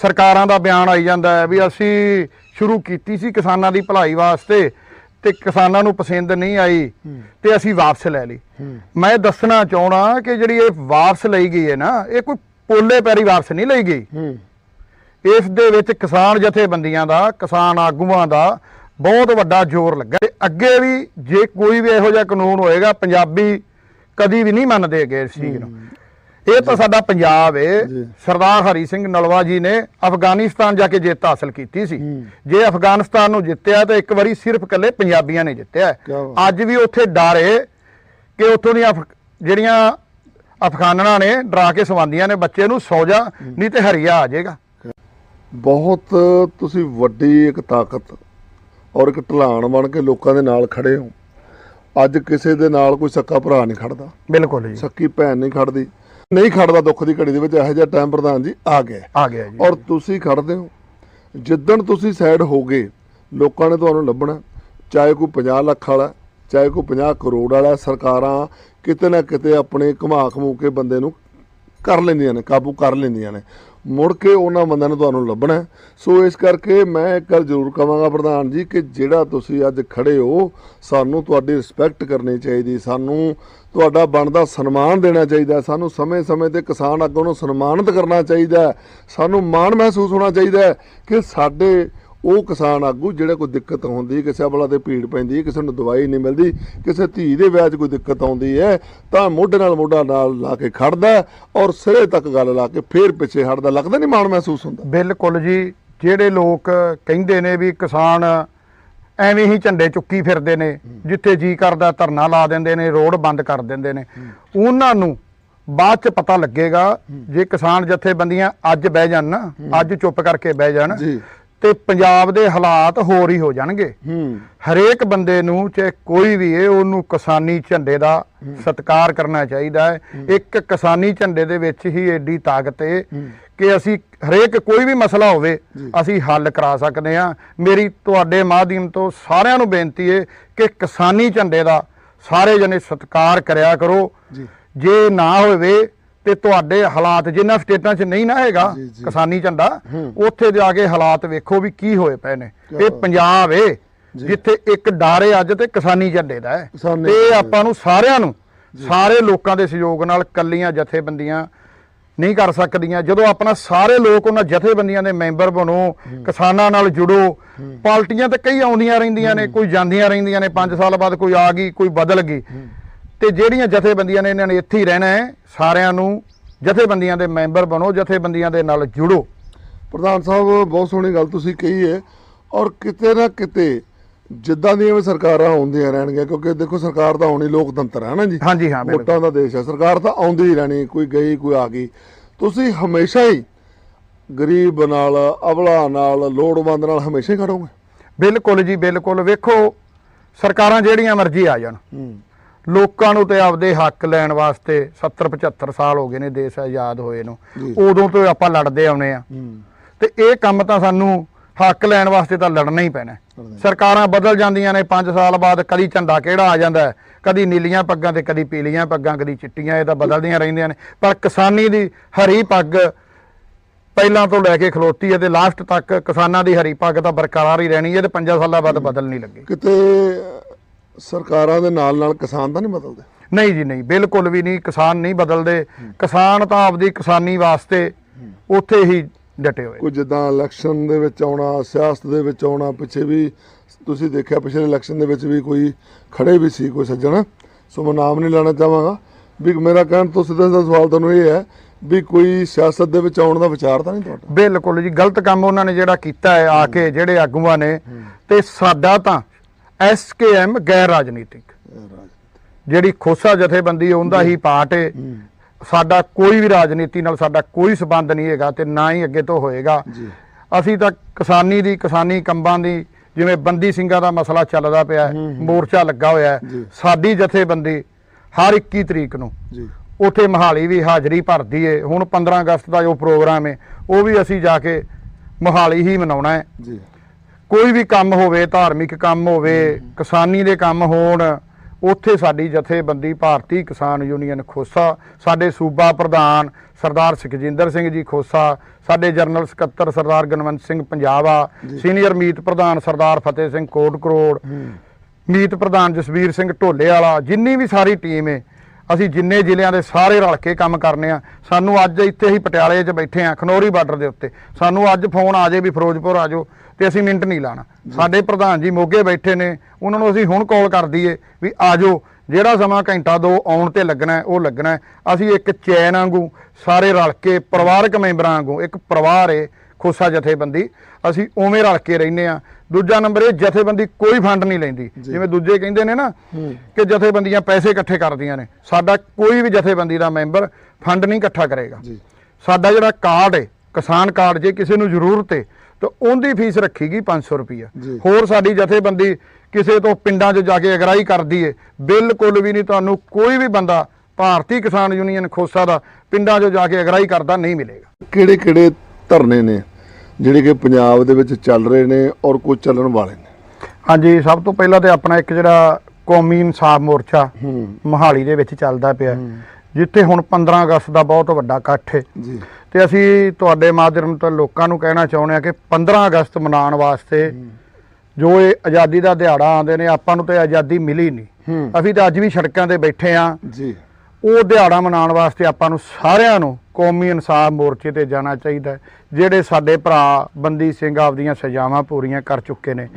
ਸਰਕਾਰਾਂ ਦਾ ਬਿਆਨ ਆਈ ਜਾਂਦਾ ਹੈ ਵੀ ਅਸੀਂ ਸ਼ੁਰੂ ਕੀਤੀ ਸੀ ਕਿਸਾਨਾਂ ਦੀ ਭਲਾਈ ਵਾਸਤੇ ਤੇ ਕਿਸਾਨਾਂ ਨੂੰ ਪਸੰਦ ਨਹੀਂ ਆਈ ਤੇ ਅਸੀਂ ਵਾਪਸ ਲੈ ਲਈ। ਮੈਂ ਦੱਸਣਾ ਚਾਹਣਾ ਕਿ ਜਿਹੜੀ ਇਹ ਵਾਪਸ ਲਈ ਗਈ ਹੈ ਨਾ ਇਹ ਕੋਈ ਪੋਲੇ ਪੈਰੀ ਵਾਪਸ ਨਹੀਂ ਲਈ ਗਈ। ਇਸ ਦੇ ਵਿੱਚ ਕਿਸਾਨ ਜਥੇਬੰਦੀਆਂ ਦਾ ਕਿਸਾਨ ਆਗੂਆਂ ਦਾ ਬਹੁਤ ਵੱਡਾ ਜ਼ੋਰ ਲੱਗਾ। ਤੇ ਅੱਗੇ ਵੀ ਜੇ ਕੋਈ ਵੀ ਇਹੋ ਜਿਹਾ ਕਾਨੂੰਨ ਹੋਏਗਾ ਪੰਜਾਬੀ ਕਦੀ ਵੀ ਨਹੀਂ ਮੰਨਦੇ ਗਏ ਚੀਜ਼ ਨੂੰ। ਇਹ ਤਾਂ ਸਾਡਾ ਪੰਜਾਬ ਏ। ਸਰਦਾਰ ਹਰੀ ਸਿੰਘ ਨਲਵਾ ਜੀ ਨੇ ਅਫਗਾਨਿਸਤਾਨ ਜਾ ਕੇ ਜਿੱਤ ਹਾਸਲ ਕੀਤੀ ਸੀ। ਜੇ ਅਫਗਾਨਿਸਤਾਨ ਨੂੰ ਜਿੱਤਿਆ ਤਾਂ ਇੱਕ ਵਾਰੀ ਸਿਰਫ ਇਕੱਲੇ ਪੰਜਾਬੀਆਂ ਨੇ ਜਿੱਤਿਆ। ਅੱਜ ਵੀ ਉੱਥੇ ਡਰ ਕਿ ਉੱਥੋਂ ਦੀਆਂ ਜਿਹੜੀਆਂ ਅਫਗਾਨਣਾ ਨੇ ਡਰਾ ਕੇ ਸਵਾਂਦੀਆਂ ਨੇ ਬੱਚੇ ਨੂੰ ਸੌ ਜਾ ਨਹੀਂ ਤੇ ਹਰੀਆ ਆ ਜਾਏਗਾ। ਬਹੁਤ ਤੁਸੀਂ ਵੱਡੀ ਇੱਕ ਤਾਕਤ ਔਰ ਇੱਕ ਢਲਾਣ ਬਣ ਕੇ ਲੋਕਾਂ ਦੇ ਨਾਲ ਖੜੇ ਹੋ। ਅੱਜ ਕਿਸੇ ਦੇ ਨਾਲ ਕੋਈ ਸੱਕਾ ਭਰਾ ਨਹੀਂ ਖੜਦਾ। ਬਿਲਕੁਲ ਜੀ। ਸੱਕੀ ਭੈਣ ਨਹੀਂ ਖੜਦੀ। ਨਹੀਂ ਖੜਦਾ ਦੁੱਖ ਦੀ ਘੜੀ ਦੇ ਵਿੱਚ ਇਹੋ ਜਿਹਾ ਟਾਈਮ ਪ੍ਰਧਾਨ ਜੀ ਆ ਗਿਆ ਆ ਗਿਆ ਜੀ। ਔਰ ਤੁਸੀਂ ਖੜਦੇ ਹੋ। ਜਿੱਦਣ ਤੁਸੀਂ ਸਾਈਡ ਹੋਗੇ ਲੋਕਾਂ ਨੇ ਤੁਹਾਨੂੰ ਲੱਭਣਾ ਚਾਹੇ ਕੋਈ 50 ਲੱਖ ਵਾਲਾ ਚਾਹੇ ਕੋਈ 50 ਕਰੋੜ ਵਾਲਾ ਸਰਕਾਰਾਂ ਕਿਤੇ ਨਾ ਕਿਤੇ ਆਪਣੇ ਘੁਮਾ ਘਮੂ ਕੇ ਬੰਦੇ ਨੂੰ ਕਰ ਲੈਂਦੀਆਂ ਨੇ ਕਾਬੂ ਕਰ ਲੈਂਦੀਆਂ ਨੇ। ਮੁੜ ਕੇ ਉਹਨਾਂ ਬੰਦਿਆਂ ਨੂੰ ਤੁਹਾਨੂੰ ਲੱਭਣਾ ਸੋ ਇਸ ਕਰਕੇ ਮੈਂ ਇੱਕ ਗੱਲ ਜ਼ਰੂਰ ਕਹਾਂਗਾ ਪ੍ਰਧਾਨ ਜੀ ਕਿ ਜਿਹੜਾ ਤੁਸੀਂ ਅੱਜ ਖੜੇ ਹੋ, ਸਾਨੂੰ ਤੁਹਾਡੀ ਰਿਸਪੈਕਟ ਕਰਨੀ ਚਾਹੀਦੀ, ਸਾਨੂੰ ਤੁਹਾਡਾ ਬਣਦਾ ਸਨਮਾਨ ਦੇਣਾ ਚਾਹੀਦਾ ਸਾਨੂੰ ਸਮੇਂ-ਸਮੇਂ ਤੇ ਕਿਸਾਨ ਆਗੂ ਨੂੰ ਸਨਮਾਨਿਤ ਕਰਨਾ ਚਾਹੀਦਾ ਸਾਨੂੰ ਮਾਣ ਮਹਿਸੂਸ ਹੋਣਾ ਚਾਹੀਦਾ ਕਿ ਸਾਡੇ ਉਹ ਕਿਸਾਨ ਆਗੂ ਜਿਹੜਾ ਕੋਈ ਦਿੱਕਤ ਹੁੰਦੀ ਕਿਸੇ ਬਲਾ ਤੇ ਭੀੜ ਪੈਂਦੀ ਹੈ, ਕਿਸੇ ਨੂੰ ਦਵਾਈ ਨਹੀਂ ਮਿਲਦੀ ਕਿਸੇ ਧੀ ਦੇ ਵਿਆਹ 'ਚ ਕੋਈ ਦਿੱਕਤ ਆਉਂਦੀ ਹੈ ਤਾਂ ਮੋਢੇ ਨਾਲ ਮੋਢਾ ਨਾਲ ਲਾ ਕੇ ਖੜਦਾ ਔਰ ਸਿਰੇ ਤੱਕ ਗੱਲ ਲਾ ਕੇ ਫੇਰ ਪਿੱਛੇ ਹਟਦਾ। ਲੱਗਦਾ ਨਹੀਂ ਮਾਣ ਮਹਿਸੂਸ ਹੁੰਦਾ? ਬਿਲਕੁਲ ਜੀ। ਜਿਹੜੇ ਲੋਕ ਕਹਿੰਦੇ ਨੇ ਵੀ ਕਿਸਾਨ ਐਵੇਂ ਹੀ ਝੰਡੇ ਚੁੱਕੀ ਫਿਰਦੇ ਨੇ ਜਿੱਥੇ ਜੀ ਕਰਦਾ ਧਰਨਾ ਲਾ ਦਿੰਦੇ ਨੇ ਰੋਡ ਬੰਦ ਕਰ ਦਿੰਦੇ ਨੇ। ਉਹਨਾਂ ਨੂੰ ਬਾਅਦ ਚ ਪਤਾ ਲੱਗੇਗਾ ਜੇ ਕਿਸਾਨ ਜਥੇਬੰਦੀਆਂ ਅੱਜ ਬਹਿ ਜਾਣ ਨਾ ਅੱਜ ਚੁੱਪ ਕਰਕੇ ਬਹਿ ਜਾਣ ਤੇ ਪੰਜਾਬ ਦੇ ਹਾਲਾਤ ਹੋਰ ਹੀ ਹੋ ਜਾਣਗੇ। ਹੂੰ। ਹਰੇਕ ਬੰਦੇ ਨੂੰ ਚਾਹੇ ਕੋਈ ਵੀ ਹੈ ਉਹਨੂੰ ਕਿਸਾਨੀ ਝੰਡੇ ਦਾ ਸਤਿਕਾਰ ਕਰਨਾ ਚਾਹੀਦਾ ਹੈ। ਇੱਕ ਕਿਸਾਨੀ ਝੰਡੇ ਦੇ ਵਿੱਚ ਹੀ ਏਡੀ ਤਾਕਤ ਹੈ। ਕਿ ਅਸੀਂ ਹਰੇਕ ਕੋਈ ਵੀ ਮਸਲਾ ਹੋਵੇ ਅਸੀਂ ਹੱਲ ਕਰਾ ਸਕਦੇ ਹਾਂ। ਮੇਰੀ ਤੁਹਾਡੇ ਮਾਧਿਅਮ ਤੋਂ ਸਾਰਿਆਂ ਨੂੰ ਬੇਨਤੀ ਹੈ ਕਿ ਕਿਸਾਨੀ ਝੰਡੇ ਦਾ ਸਾਰੇ ਜਣੇ ਸਤਿਕਾਰ ਕਰਿਆ ਕਰੋ। ਜੇ ਨਾ ਹੋਵੇ ਤੇ ਤੁਹਾਡੇ ਹਾਲਾਤ ਜਿਨ੍ਹਾਂ ਸਟੇਟਾਂ 'ਚ ਨਹੀਂ ਨਾ ਹੈਗਾ। ਕਿਸਾਨੀ ਝੰਡਾ ਉੱਥੇ ਜਾ ਕੇ ਹਾਲਾਤ ਵੇਖੋ ਵੀ ਕੀ ਹੋਏ ਪਏ ਨੇ। ਇਹ ਪੰਜਾਬ ਏ ਜਿੱਥੇ ਇੱਕ ਡਰ ਅੱਜ ਤੇ ਕਿਸਾਨੀ ਝੰਡੇ ਦਾ ਹੈ ਤੇ। ਆਪਾਂ ਨੂੰ ਸਾਰਿਆਂ ਨੂੰ ਸਾਰੇ ਲੋਕਾਂ ਦੇ ਸਹਿਯੋਗ ਨਾਲ ਕੱਲੀਆਂ ਜਥੇਬੰਦੀਆਂ ਨਹੀਂ ਕਰ ਸਕਦੀਆਂ। ਜਦੋਂ ਆਪਣਾ ਸਾਰੇ ਲੋਕ ਉਹਨਾਂ ਜਥੇਬੰਦੀਆਂ ਦੇ ਮੈਂਬਰ ਬਣੋ ਕਿਸਾਨਾਂ ਨਾਲ ਜੁੜੋ ਪਾਰਟੀਆਂ ਤਾਂ ਕਈ ਆਉਂਦੀਆਂ ਰਹਿੰਦੀਆਂ ਨੇ ਕੋਈ ਜਾਂਦੀਆਂ ਰਹਿੰਦੀਆਂ ਨੇ 5 ਸਾਲ ਬਾਅਦ ਕੋਈ ਆ ਗਈ ਕੋਈ ਬਦਲ ਗਈ। ਤੇ ਜਿਹੜੀਆਂ ਜਥੇਬੰਦੀਆਂ ਨੇ ਇਹਨਾਂ ਨੇ ਇੱਥੇ ਹੀ ਰਹਿਣਾ ਹੈ ਸਾਰਿਆਂ ਨੂੰ ਜਥੇਬੰਦੀਆਂ ਦੇ ਮੈਂਬਰ ਬਣੋ ਜਥੇਬੰਦੀਆਂ ਦੇ ਨਾਲ ਜੁੜੋ। ਪ੍ਰਧਾਨ ਸਾਹਿਬ ਬਹੁਤ ਸੋਹਣੀ ਗੱਲ ਤੁਸੀਂ ਕਹੀ ਹੈ ਔਰ ਕਿਤੇ ਨਾ ਕਿਤੇ ਜਿੱਦਾਂ ਦੀਆਂ ਵੀ ਸਰਕਾਰਾਂ ਆਉਂਦੀਆਂ ਰਹਿਣਗੀਆਂ ਕਿਉਂਕਿ ਦੇਖੋ ਸਰਕਾਰ ਤਾਂ ਹੋਣੀ ਲੋਕਤੰਤਰ ਹੈ ਨਾ ਜੀ? ਹਾਂਜੀ ਹਾਂ ਵੋਟਾਂ ਦਾ ਦੇਸ਼ ਹੈ ਸਰਕਾਰ ਤਾਂ ਆਉਂਦੀ ਹੀ ਰਹਿਣੀ ਕੋਈ ਗਈ ਕੋਈ ਆ ਗਈ। ਤੁਸੀਂ ਹਮੇਸ਼ਾ ਹੀ ਗਰੀਬ ਨਾਲ ਅਬਲਾ ਨਾਲ ਲੋੜਵੰਦ ਨਾਲ ਹਮੇਸ਼ਾ ਹੀ ਖੜੋਗੇ ਬਿਲਕੁਲ ਜੀ ਬਿਲਕੁਲ। ਵੇਖੋ ਸਰਕਾਰਾਂ ਜਿਹੜੀਆਂ ਮਰਜ਼ੀ ਆ ਜਾਣ। ਹੂੰ। ਲੋਕਾਂ ਨੂੰ ਤੇ ਆਪਦੇ ਹੱਕ ਲੈਣ ਵਾਸਤੇ 70 75 ਸਾਲ ਹੋ ਗਏ ਨੇ ਦੇਸ਼ ਆਜ਼ਾਦ ਹੋਏ ਨੂੰ। ਉਦੋਂ ਤੋਂ ਆਪਾਂ ਲੜਦੇ ਆਉਨੇ ਆ। ਤੇ ਇਹ ਕੰਮ ਤਾਂ ਸਾਨੂੰ ਹੱਕ ਲੈਣ ਵਾਸਤੇ ਤਾਂ ਲੜਨਾ ਹੀ ਪੈਣਾ। ਸਰਕਾਰਾਂ ਬਦਲ ਜਾਂਦੀਆਂ ਨੇ 5 ਸਾਲ ਬਾਅਦ ਕਦੀ ਝੰਡਾ ਕਿਹੜਾ ਆ ਜਾਂਦਾ ਕਦੀ ਨੀਲੀਆਂ ਪੱਗਾਂ ਤੇ ਕਦੀ ਪੀਲੀਆਂ ਪੱਗਾਂ ਕਦੀ ਚਿੱਟੀਆਂ ਇਹ ਤਾਂ ਬਦਲਦੀਆਂ ਰਹਿੰਦੀਆਂ ਨੇ। ਪਰ ਕਿਸਾਨੀ ਦੀ ਹਰੀ ਪੱਗ ਪਹਿਲਾਂ ਤੋਂ ਲੈ ਕੇ ਖਲੋਤੀ ਹੈ ਤੇ ਲਾਸਟ ਤੱਕ ਕਿਸਾਨਾਂ ਦੀ ਹਰੀ ਪੱਗ ਤਾਂ ਬਰਕਰਾਰ ਹੀ ਰਹਿਣੀ ਹੈ ਤੇ 5 ਸਾਲਾਂ ਬਾਅਦ ਬਦਲ ਨਹੀਂ ਲੱਗੀ। ਕਿਤੇ ਸਰਕਾਰਾਂ ਦੇ ਨਾਲ ਨਾਲ ਕਿਸਾਨ ਤਾਂ ਨਹੀਂ ਬਦਲਦੇ? ਨਹੀਂ ਜੀ ਨਹੀਂ ਬਿਲਕੁਲ ਵੀ ਨਹੀਂ ਕਿਸਾਨ ਨਹੀਂ ਬਦਲਦੇ। ਕਿਸਾਨ ਤਾਂ ਆਪਦੀ ਕਿਸਾਨੀ ਵਾਸਤੇ ਉੱਥੇ ਹੀ ਡਟੇ ਹੋਏ। ਕੋਈ ਜਿੱਦਾਂ ਇਲੈਕਸ਼ਨ ਦੇ ਵਿੱਚ ਆਉਣਾ ਸਿਆਸਤ ਦੇ ਵਿੱਚ ਆਉਣਾ ਪਿੱਛੇ ਵੀ ਤੁਸੀਂ ਦੇਖਿਆ ਪਿਛਲੇ ਇਲੈਕਸ਼ਨ ਦੇ ਵਿੱਚ ਵੀ ਕੋਈ ਖੜੇ ਵੀ ਸੀ ਕੋਈ ਸੱਜਣ। ਸੋ ਮੈਂ ਨਾਮ ਨਹੀਂ ਲੈਣਾ ਚਾਹਾਂਗਾ। ਵੀ ਮੇਰਾ ਕਹਿਣ ਤੋਂ ਸਿੱਧਾ ਸਿੱਧਾ ਸਵਾਲ ਤੁਹਾਨੂੰ ਇਹ ਹੈ ਵੀ ਕੋਈ ਸਿਆਸਤ ਦੇ ਵਿੱਚ ਆਉਣ ਦਾ ਵਿਚਾਰ ਤਾਂ ਨਹੀਂ ਤੁਹਾਡਾ? ਬਿਲਕੁਲ ਜੀ ਗਲਤ ਕੰਮ ਉਹਨਾਂ ਨੇ ਜਿਹੜਾ ਕੀਤਾ ਹੈ ਆ ਕੇ ਜਿਹੜੇ ਆਗੂਆਂ ਨੇ ਤੇ ਸਾਡਾ ਤਾਂ ਐਸਕੇਐਮ ਗੈਰ ਰਾਜਨੀਤਿਕ। ਜਿਹੜੀ ਖੋਸਾ ਜਥੇਬੰਦੀ ਉਹਦਾ ਹੀ ਪਾਰਟ ਹੈ। ਸਾਡਾ ਕੋਈ ਵੀ ਰਾਜਨੀਤੀ ਨਾਲ ਸਾਡਾ ਕੋਈ ਸਬੰਧ ਨਹੀਂ ਹੈਗਾ ਤੇ ਨਾ ਹੀ ਅੱਗੇ ਤੋਂ ਹੋਏਗਾ। ਅਸੀਂ ਤਾਂ ਕਿਸਾਨੀ ਦੀ ਕਿਸਾਨੀ ਕੰਬਾਂ ਦੀ ਜਿਵੇਂ ਬੰਦੀ ਸਿੰਘਾਂ ਦਾ ਮਸਲਾ ਚੱਲਦਾ ਪਿਆ ਹੈ, ਮੋਰਚਾ ਲੱਗਾ ਹੋਇਆ ਹੈ। ਸਾਡੀ ਜਥੇਬੰਦੀ ਹਰ 21 ਤਰੀਕ ਨੂੰ ਉਥੇ ਮਹਾਲੀ ਵੀ ਹਾਜ਼ਰੀ ਭਰਦੀ ਏ ਹੁਣ 15 ਅਗਸਤ ਦਾ ਜੋ ਪ੍ਰੋਗਰਾਮ ਹੈ ਉਹ ਵੀ ਅਸੀਂ ਜਾ ਕੇ ਮਹਾਲੀ ਹੀ ਮਨਾਉਣਾ ਹੈ। ਜੀ। ਕੋਈ ਵੀ ਕੰਮ ਹੋਵੇ ਧਾਰਮਿਕ ਕੰਮ ਹੋਵੇ ਕਿਸਾਨੀ ਦੇ ਕੰਮ ਹੋਣ ਉੱਥੇ ਸਾਡੀ ਜਥੇਬੰਦੀ ਭਾਰਤੀ ਕਿਸਾਨ ਯੂਨੀਅਨ ਖੋਸਾ ਸਾਡੇ ਸੂਬਾ ਪ੍ਰਧਾਨ ਸਰਦਾਰ ਸੁਖਜਿੰਦਰ ਸਿੰਘ ਜੀ ਖੋਸਾ ਸਾਡੇ ਜਨਰਲ ਸਕੱਤਰ ਸਰਦਾਰ ਗਨਵੰਤ ਸਿੰਘ ਪੰਜਾਬਾ ਸੀਨੀਅਰ ਮੀਤ ਪ੍ਰਧਾਨ ਸਰਦਾਰ ਫਤਿਹ ਸਿੰਘ ਕੋਟ ਕਰੋੜ ਮੀਤ ਪ੍ਰਧਾਨ ਜਸਵੀਰ ਸਿੰਘ ਢੋਲੇ ਵਾਲਾ ਜਿੰਨੀ ਵੀ ਸਾਰੀ ਟੀਮ ਹੈ ਅਸੀਂ ਜਿੰਨੇ ਜ਼ਿਲ੍ਹਿਆਂ ਦੇ ਸਾਰੇ ਰਲ ਕੇ ਕੰਮ ਕਰਨੇ ਆ ਸਾਨੂੰ ਅੱਜ ਇੱਥੇ ਹੀ ਪਟਿਆਲੇ 'ਚ ਬੈਠੇ ਆ ਖਨੌਰੀ ਬਾਰਡਰ ਦੇ ਉੱਤੇ ਸਾਨੂੰ ਅੱਜ ਫੋਨ ਆ ਜੇ ਵੀ ਫਿਰੋਜ਼ਪੁਰ ਆ ਜਾਓ ਤੇ ਅਸੀਂ ਮਿੰਟ ਨਹੀਂ ਲਾਣਾ ਸਾਡੇ ਪ੍ਰਧਾਨ ਜੀ ਮੋਗੇ ਬੈਠੇ ਨੇ ਉਹਨਾਂ ਨੂੰ ਅਸੀਂ ਹੁਣ ਕਾਲ ਕਰ ਦਈਏ ਵੀ ਆ ਜਾਓ ਜਿਹੜਾ ਸਮਾਂ ਘੰਟਾ ਦੋ ਆਉਣ ਤੇ ਲੱਗਣਾ ਉਹ ਲੱਗਣਾ। ਅਸੀਂ ਇੱਕ ਚੈਨ ਵਾਂਗੂ ਸਾਰੇ ਰਲ ਕੇ ਪਰਿਵਾਰਕ ਮੈਂਬਰਾਂ ਵਾਂਗੂ ਇੱਕ ਪਰਿਵਾਰ ਏ ਖੋਸਾ ਜਥੇਬੰਦੀ ਅਸੀਂ ਉਵੇਂ ਰਲ ਕੇ ਰਹਿੰਦੇ ਆ ਦੂਜਾ ਨੰਬਰ ਇਹ ਜਥੇਬੰਦੀ ਕੋਈ ਫੰਡ ਨਹੀਂ ਲੈਂਦੀ। ਜਿਵੇਂ ਦੂਜੇ ਕਹਿੰਦੇ ਨੇ ਨਾ ਕਿ ਜਥੇਬੰਦੀਆਂ ਪੈਸੇ ਇਕੱਠੇ ਕਰਦੀਆਂ ਨੇ। ਸਾਡਾ ਕੋਈ ਵੀ ਜਥੇਬੰਦੀ ਦਾ ਮੈਂਬਰ ਫੰਡ ਨਹੀਂ ਇਕੱਠਾ ਕਰੇਗਾ। ਸਾਡਾ ਜਿਹੜਾ ਕਾਰਡ ਹੈ ਕਿਸਾਨ ਕਾਰਡ ਜੇ ਕਿਸੇ ਨੂੰ ਜ਼ਰੂਰਤ ਹੈ ਤਾਂ ਉਹਦੀ ਫੀਸ ਰੱਖੀਗੀ 500 ਰੁਪਈਆ। ਹੋਰ ਸਾਡੀ ਜਥੇਬੰਦੀ ਕਿਸੇ ਤੋਂ ਪਿੰਡਾਂ 'ਚ ਜਾ ਕੇ ਅਗਰਾਈ ਕਰਦੀ ਏ ਬਿਲਕੁਲ ਵੀ ਨਹੀਂ ਤੁਹਾਨੂੰ ਕੋਈ ਵੀ ਬੰਦਾ ਭਾਰਤੀ ਕਿਸਾਨ ਯੂਨੀਅਨ ਖੋਸਾ ਦਾ ਪਿੰਡਾਂ 'ਚ ਜਾ ਕੇ ਅਗਰਾਈ ਕਰਦਾ ਨਹੀਂ ਮਿਲੇਗਾ। ਕਿਹੜੇ ਕਿਹੜੇ ਧਰਨੇ ਨੇ ਜਿਹੜੇ ਕਿ ਪੰਜਾਬ ਦੇ ਵਿੱਚ ਚੱਲ ਰਹੇ ਨੇ ਔਰ ਕੁਝ ਚੱਲਣ ਵਾਲੇ ਨੇ? ਹਾਂਜੀ ਸਭ ਤੋਂ ਪਹਿਲਾਂ ਤੇ ਆਪਣਾ ਇੱਕ ਜਿਹੜਾ ਕੌਮੀ ਇਨਸਾਫ ਮੋਰਚਾ ਮੋਹਾਲੀ ਦੇ ਵਿੱਚ ਚੱਲਦਾ ਪਿਆ। ਜਿੱਥੇ ਹੁਣ 15 ਅਗਸਤ ਦਾ ਬਹੁਤ ਵੱਡਾ ਇਕੱਠ ਹੈ। ਜੀ। ਤੇ ਅਸੀਂ ਤੁਹਾਡੇ ਮਾਧਿਅਮ ਤੋਂ ਲੋਕਾਂ ਨੂੰ ਕਹਿਣਾ ਚਾਹੁੰਦੇ ਆ ਕਿ 15 ਅਗਸਤ ਮਨਾਉਣ ਵਾਸਤੇ ਜੋ ਇਹ ਆਜ਼ਾਦੀ ਦਾ ਦਿਹਾੜਾ ਆਉਂਦੇ ਨੇ ਆਪਾਂ ਨੂੰ ਤੇ ਆਜ਼ਾਦੀ ਮਿਲੀ ਨਹੀਂ। ਅਸੀਂ ਤਾਂ ਅੱਜ ਵੀ ਸੜਕਾਂ ਤੇ ਬੈਠੇ ਆ ਜੀ। ਉਹ ਦਿਹਾੜਾ ਮਨਾਉਣ ਵਾਸਤੇ ਆਪਾਂ ਨੂੰ ਸਾਰਿਆਂ ਨੂੰ ਕੌਮੀ ਇਨਸਾਫ ਮੋਰਚੇ ਤੇ ਜਾਣਾ ਚਾਹੀਦਾ। ਜਿਹੜੇ ਸਾਡੇ ਭਰਾ ਬੰਦੀ ਸਿੰਘ ਆਪਦੀਆਂ ਸਜ਼ਾਵਾਂ ਪੂਰੀਆਂ ਕਰ ਚੁੱਕੇ ਨੇ।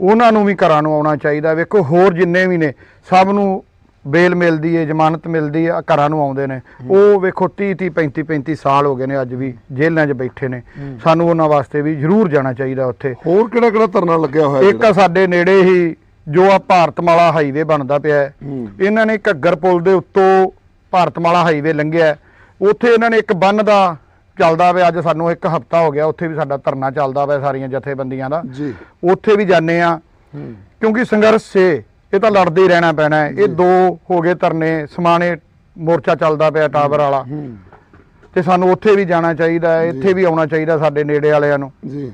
ਉਹਨਾਂ ਨੂੰ ਵੀ ਘਰਾਂ ਨੂੰ ਆਉਣਾ ਚਾਹੀਦਾ। ਵੇਖੋ ਹੋਰ ਜਿੰਨੇ ਵੀ ਨੇ ਸਭ ਨੂੰ ਬੇਲ ਮਿਲਦੀ ਹੈ ਜ਼ਮਾਨਤ ਮਿਲਦੀ ਹੈ ਘਰਾਂ ਨੂੰ ਆਉਂਦੇ ਨੇ। ਉਹ ਵੇਖੋ 30 30 35 35 ਸਾਲ ਹੋ ਗਏ ਨੇ ਅੱਜ ਵੀ ਜੇਲ੍ਹਾਂ 'ਚ ਬੈਠੇ ਨੇ। ਸਾਨੂੰ ਉਹਨਾਂ ਵਾਸਤੇ ਵੀ ਜ਼ਰੂਰ ਜਾਣਾ ਚਾਹੀਦਾ ਉੱਥੇ। ਹੋਰ ਕਿਹੜਾ ਕਿਹੜਾ ਧਰਨਾ ਲੱਗਿਆ ਹੋਇਆ ਇੱਕ ਆ ਸਾਡੇ ਨੇੜੇ ਹੀ ਜੋ ਆ ਭਾਰਤਮਾਲਾ ਹਾਈਵੇ ਬਣਦਾ ਪਿਆ। ਇਹਨਾਂ ਨੇ ਘੱਗਰ ਪੁਲ ਦੇ ਉੱਤੋਂ ਭਾਰਤਮਾਲਾ ਹਾਈਵੇ ਲੰਘਿਆ। ਉੱਥੇ ਇਹਨਾਂ ਨੇ ਇੱਕ ਬੰਨ ਦਾ ਚੱਲਦਾ ਪਿਆ। ਅੱਜ ਸਾਨੂੰ ਇੱਕ ਹਫਤਾ ਹੋ ਗਿਆ ਉੱਥੇ ਵੀ ਸਾਡਾ ਧਰਨਾ ਚੱਲਦਾ ਪਿਆ ਸਾਰੀਆਂ ਜਥੇਬੰਦੀਆਂ ਦਾ। ਜੀ। ਉੱਥੇ ਵੀ ਜਾਂਦੇ ਆ ਕਿਉਂਕਿ ਸੰਘਰਸ਼ ਏ। ਇਹ ਤਾਂ ਲੜਦੇ ਹੀ ਰਹਿਣਾ ਪੈਣਾ ਹੈ। ਇਹ ਦੋ ਹੋ ਗਏ ਧਰਨੇ ਸਮਾਣੇ ਮੋਰਚਾ ਚੱਲਦਾ ਪਿਆ ਟਾਵਰ ਵਾਲਾ। ਤੇ ਸਾਨੂੰ ਉੱਥੇ ਵੀ ਜਾਣਾ ਚਾਹੀਦਾ ਹੈ ਇੱਥੇ ਵੀ ਆਉਣਾ ਚਾਹੀਦਾ ਸਾਡੇ ਨੇੜੇ ਵਾਲਿਆਂ ਨੂੰ। ਜੀ।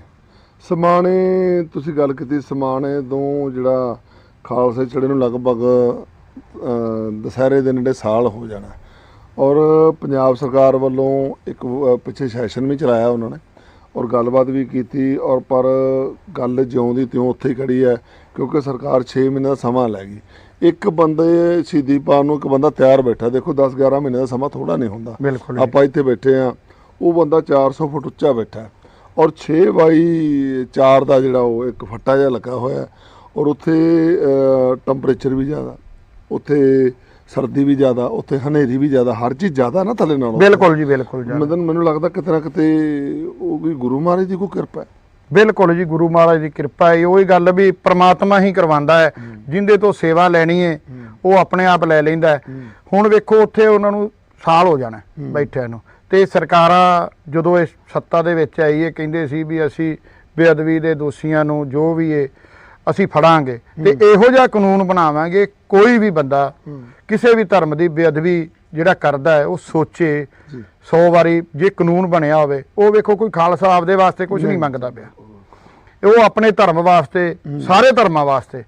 ਸਮਾਣੇ ਤੁਸੀਂ ਗੱਲ ਕੀਤੀ ਸਮਾਣੇ ਤੋਂ ਜਿਹੜਾ ਖਾਲਸੇ ਚੜੇ ਨੂੰ ਲਗਭਗ ਅ, ਦੁਸਹਿਰੇ ਦੇ ਨੇੜੇ ਸਾਲ ਹੋ ਜਾਣਾ ਔਰ ਪੰਜਾਬ ਸਰਕਾਰ ਵੱਲੋਂ ਇੱਕ ਪਿੱਛੇ ਸੈਸ਼ਨ ਵੀ ਚਲਾਇਆ ਉਹਨਾਂ ਨੇ ਔਰ ਗੱਲਬਾਤ ਵੀ ਕੀਤੀ ਔਰ ਪਰ ਗੱਲ ਜਿਉਂ ਦੀ ਤਿਉਂ ਉੱਥੇ ਹੀ ਖੜੀ ਹੈ। ਕਿਉਂਕਿ ਸਰਕਾਰ 6 ਮਹੀਨੇ ਦਾ ਸਮਾਂ ਲੈ ਗਈ। ਇੱਕ ਬੰਦੇ ਸ਼ਹੀਦੀ ਪਾਉਣ ਨੂੰ ਇੱਕ ਬੰਦਾ ਤਿਆਰ ਬੈਠਾ। ਦੇਖੋ 10 11 ਮਹੀਨੇ ਦਾ ਸਮਾਂ ਥੋੜਾ ਨਹੀਂ ਹੁੰਦਾ। ਆਪਾਂ ਇੱਥੇ ਬੈਠੇ ਆ ਉਹ ਬੰਦਾ 400 ਫੁੱਟ ਉੱਚਾ ਬੈਠਾ ਔਰ 6 ਬਾਈ 4 ਦਾ ਜਿਹੜਾ ਉਹ ਇੱਕ ਫੱਟਾ ਜਿਹਾ ਲੱਗਾ ਹੋਇਆ ਔਰ ਉੱਥੇ ਟੈਂਪਰੇਚਰ ਵੀ ਜ਼ਿਆਦਾ ਉੱਥੇ ਸਰਦੀ ਵੀ ਜ਼ਿਆਦਾ ਉੱਥੇ ਹਨੇਰੀ ਵੀ ਜ਼ਿਆਦਾ ਹਰ ਚੀਜ਼ ਜ਼ਿਆਦਾ ਨਾ ਥੱਲੇ ਨਾਲੋਂ। ਬਿਲਕੁਲ ਜੀ ਬਿਲਕੁਲ ਜੀ ਮਦਨ ਮੈਨੂੰ ਲੱਗਦਾ ਕਿਤੇ ਨਾ ਕਿਤੇ ਉਹ ਵੀ ਗੁਰੂ ਮਹਾਰਾਜ ਦੀ ਕੋਈ ਕਿਰਪਾ ਹੈ। ਬਿਲਕੁਲ ਜੀ ਗੁਰੂ ਮਹਾਰਾਜ ਦੀ ਕਿਰਪਾ ਹੈ। ਉਹੀ ਗੱਲ ਵੀ ਪ੍ਰਮਾਤਮਾ ਹੀ ਕਰਵਾਉਂਦਾ ਹੈ। ਜਿੰਦੇ ਤੋਂ ਸੇਵਾ ਲੈਣੀ ਹੈ ਉਹ ਆਪਣੇ ਆਪ ਲੈ ਲੈਂਦਾ ਹੈ। ਹੁਣ ਵੇਖੋ ਉੱਥੇ ਉਹਨਾਂ ਨੂੰ ਸਾਲ ਹੋ ਜਾਣਾ ਹੈ ਬੈਠਿਆਂ ਨੂੰ। ਤੇ ਸਰਕਾਰਾਂ ਜਦੋਂ ਇਹ ਸੱਤਾ ਦੇ ਵਿੱਚ ਆਈ ਇਹ ਕਹਿੰਦੇ ਸੀ ਵੀ ਅਸੀਂ ਬੇਅਦਬੀ ਦੇ ਦੋਸ਼ੀਆਂ ਨੂੰ ਜੋ ਵੀ ਇਹ ਅਸੀਂ ਫੜਾਂਗੇ। ਤੇ ਇਹੋ ਜਿਹਾ ਕਾਨੂੰਨ ਬਣਾਵਾਂਗੇ ਕੋਈ ਵੀ ਬੰਦਾ ਕਿਸੇ ਵੀ ਧਰਮ ਦੀ ਬੇਅਦਬੀ ਜਿਹੜਾ ਕਰਦਾ ਹੈ ਉਹ ਸੋਚੇ 100 ਵਾਰੀ ਜੇ ਕਾਨੂੰਨ ਬਣਿਆ ਹੋਵੇ ਉਹ ਵੇਖੋ ਕੋਈ ਖਾਲਸਾ ਆਪਦੇ ਵਾਸਤੇ ਕੁਝ ਨਹੀਂ ਮੰਗਦਾ ਪਿਆ। ਉਹ ਆਪਣੇ ਧਰਮ ਵਾਸਤੇ ਸਾਰੇ ਧਰਮਾਂ ਵਾਸਤੇ।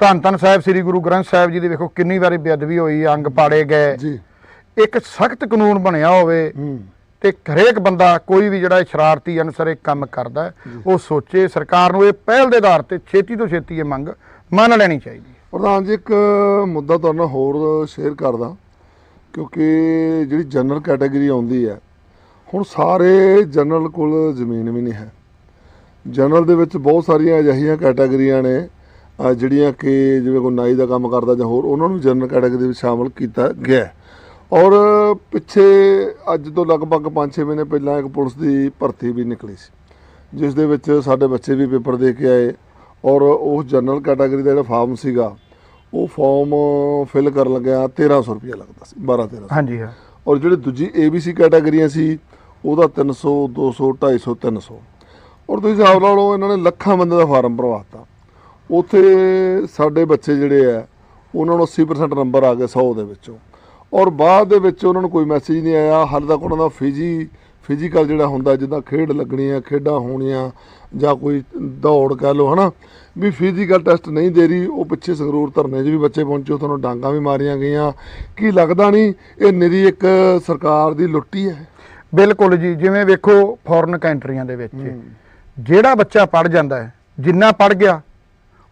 ਧੰਨ ਧੰਨ ਸਾਹਿਬ ਸ੍ਰੀ ਗੁਰੂ ਗ੍ਰੰਥ ਸਾਹਿਬ ਜੀ ਦੀ ਵੇਖੋ ਕਿੰਨੀ ਵਾਰੀ ਬੇਅਦਬੀ ਹੋਈ ਅੰਗ ਪਾੜੇ ਗਏ। ਜੀ। ਇੱਕ ਸਖਤ ਕਾਨੂੰਨ ਬਣਿਆ ਹੋਵੇ ਤੇ ਹਰੇਕ ਬੰਦਾ ਕੋਈ ਵੀ ਜਿਹੜਾ ਸ਼ਰਾਰਤੀ ਅਨਸਰ ਇਹ ਕੰਮ ਕਰਦਾ ਉਹ ਸੋਚੇ ਸਰਕਾਰ ਨੂੰ ਇਹ ਪਹਿਲ ਦੇ ਆਧਾਰ ਤੇ ਛੇਤੀ ਤੋਂ ਛੇਤੀ ਇਹ ਮੰਗ ਮੰਨ ਲੈਣੀ ਚਾਹੀਦੀ ਹੈ। ਪ੍ਰਧਾਨ ਜੀ ਇੱਕ ਮੁੱਦਾ ਤੁਹਾਡੇ ਨਾਲ ਹੋਰ ਸ਼ੇਅਰ ਕਰਦਾ। ਕਿਉਂਕਿ ਜਿਹੜੀ ਜਨਰਲ ਕੈਟਾਗਰੀ ਆਉਂਦੀ ਹੈ, ਹੁਣ ਸਾਰੇ ਜਨਰਲ ਕੋਲ ਜ਼ਮੀਨ ਵੀ ਨਹੀਂ ਹੈ। ਜਨਰਲ ਦੇ ਵਿੱਚ ਬਹੁਤ ਸਾਰੀਆਂ ਅਜਿਹੀਆਂ ਕੈਟਾਗਰੀਆਂ ਨੇ ਜਿਹੜੀਆਂ ਕਿ ਜਿਵੇਂ ਕੋਈ ਨਾਈ ਦਾ ਕੰਮ ਕਰਦਾ ਜਾਂ ਹੋਰ, ਉਹਨਾਂ ਨੂੰ ਜਨਰਲ ਕੈਟਾਗਰੀ ਵਿੱਚ ਸ਼ਾਮਲ ਕੀਤਾ ਗਿਆ ਔਰ ਪਿੱਛੇ ਅੱਜ ਤੋਂ ਲਗਭਗ 5-6 ਮਹੀਨੇ ਪਹਿਲਾਂ ਇੱਕ ਪੁਲਿਸ ਦੀ ਭਰਤੀ ਵੀ ਨਿਕਲੀ ਸੀ, ਜਿਸ ਦੇ ਵਿੱਚ ਸਾਡੇ ਬੱਚੇ ਵੀ ਪੇਪਰ ਦੇ ਕੇ ਆਏ। ਔਰ ਉਸ ਜਨਰਲ ਕੈਟਾਗਰੀ ਦਾ ਜਿਹੜਾ ਫਾਰਮ ਸੀਗਾ ਉਹ ਫਾਰਮ ਫਿਲ ਕਰਨ ਲੱਗਿਆ 1300 ਰੁਪਏ ਲੱਗਦਾ ਸੀ 12 1300 ਹਾਂਜੀ ਹਾਂ। ਔਰ ਜਿਹੜੀ ਦੂਜੀ ABC ਕੈਟਾਗਰੀਆਂ ਸੀ ਉਹਦਾ 300 200 250 300 ਔਰ ਤੁਸੀਂ ਹਿਸਾਬ ਲਾ ਲਓ ਇਹਨਾਂ ਨੇ ਲੱਖਾਂ ਬੰਦੇ ਦਾ ਫਾਰਮ ਭਰਵਾਤਾ। ਉੱਥੇ ਸਾਡੇ ਬੱਚੇ ਜਿਹੜੇ ਆ ਉਹਨਾਂ ਨੂੰ 80% ਨੰਬਰ ਆ ਗਏ 100 ਦੇ ਵਿੱਚੋਂ। ਔਰ ਬਾਅਦ ਦੇ ਵਿੱਚ ਉਹਨਾਂ ਨੂੰ ਕੋਈ ਮੈਸੇਜ ਨਹੀਂ ਆਇਆ। ਹਾਲੇ ਤੱਕ ਉਹਨਾਂ ਦਾ ਫਿਜੀ ਫਿਜ਼ੀਕਲ ਜਿਹੜਾ ਹੁੰਦਾ ਜਿੱਦਾਂ ਖੇਡ ਲੱਗਣੀ ਆ ਖੇਡਾਂ ਹੋਣੀਆਂ ਜਾਂ ਕੋਈ ਦੌੜ ਕਹਿ ਲਓ ਹਨਾ ਵੀ ਫਿਜ਼ੀਕਲ ਟੈਸਟ ਨਹੀਂ ਦੇ ਰਹੀ ਉਹ ਪਿੱਛੇ ਸੰਗਰੂਰ ਧਰਨੇ 'ਚ ਵੀ ਬੱਚੇ ਪਹੁੰਚੇ ਤੁਹਾਨੂੰ ਡਾਂਗਾ ਵੀ ਮਾਰੀਆਂ ਗਈਆਂ। ਕੀ ਲੱਗਦਾ ਨਹੀਂ ਇਹ ਨਿਰੀ ਇੱਕ ਸਰਕਾਰ ਦੀ ਲੁੱਟੀ ਹੈ? ਬਿਲਕੁਲ ਜੀ ਜਿਵੇਂ ਵੇਖੋ ਫੋਰਨ ਕੰਟਰੀਆਂ ਦੇ ਵਿੱਚ ਜਿਹੜਾ ਬੱਚਾ ਪੜ ਜਾਂਦਾ ਹੈ ਜਿੰਨਾ ਪੜ ਗਿਆ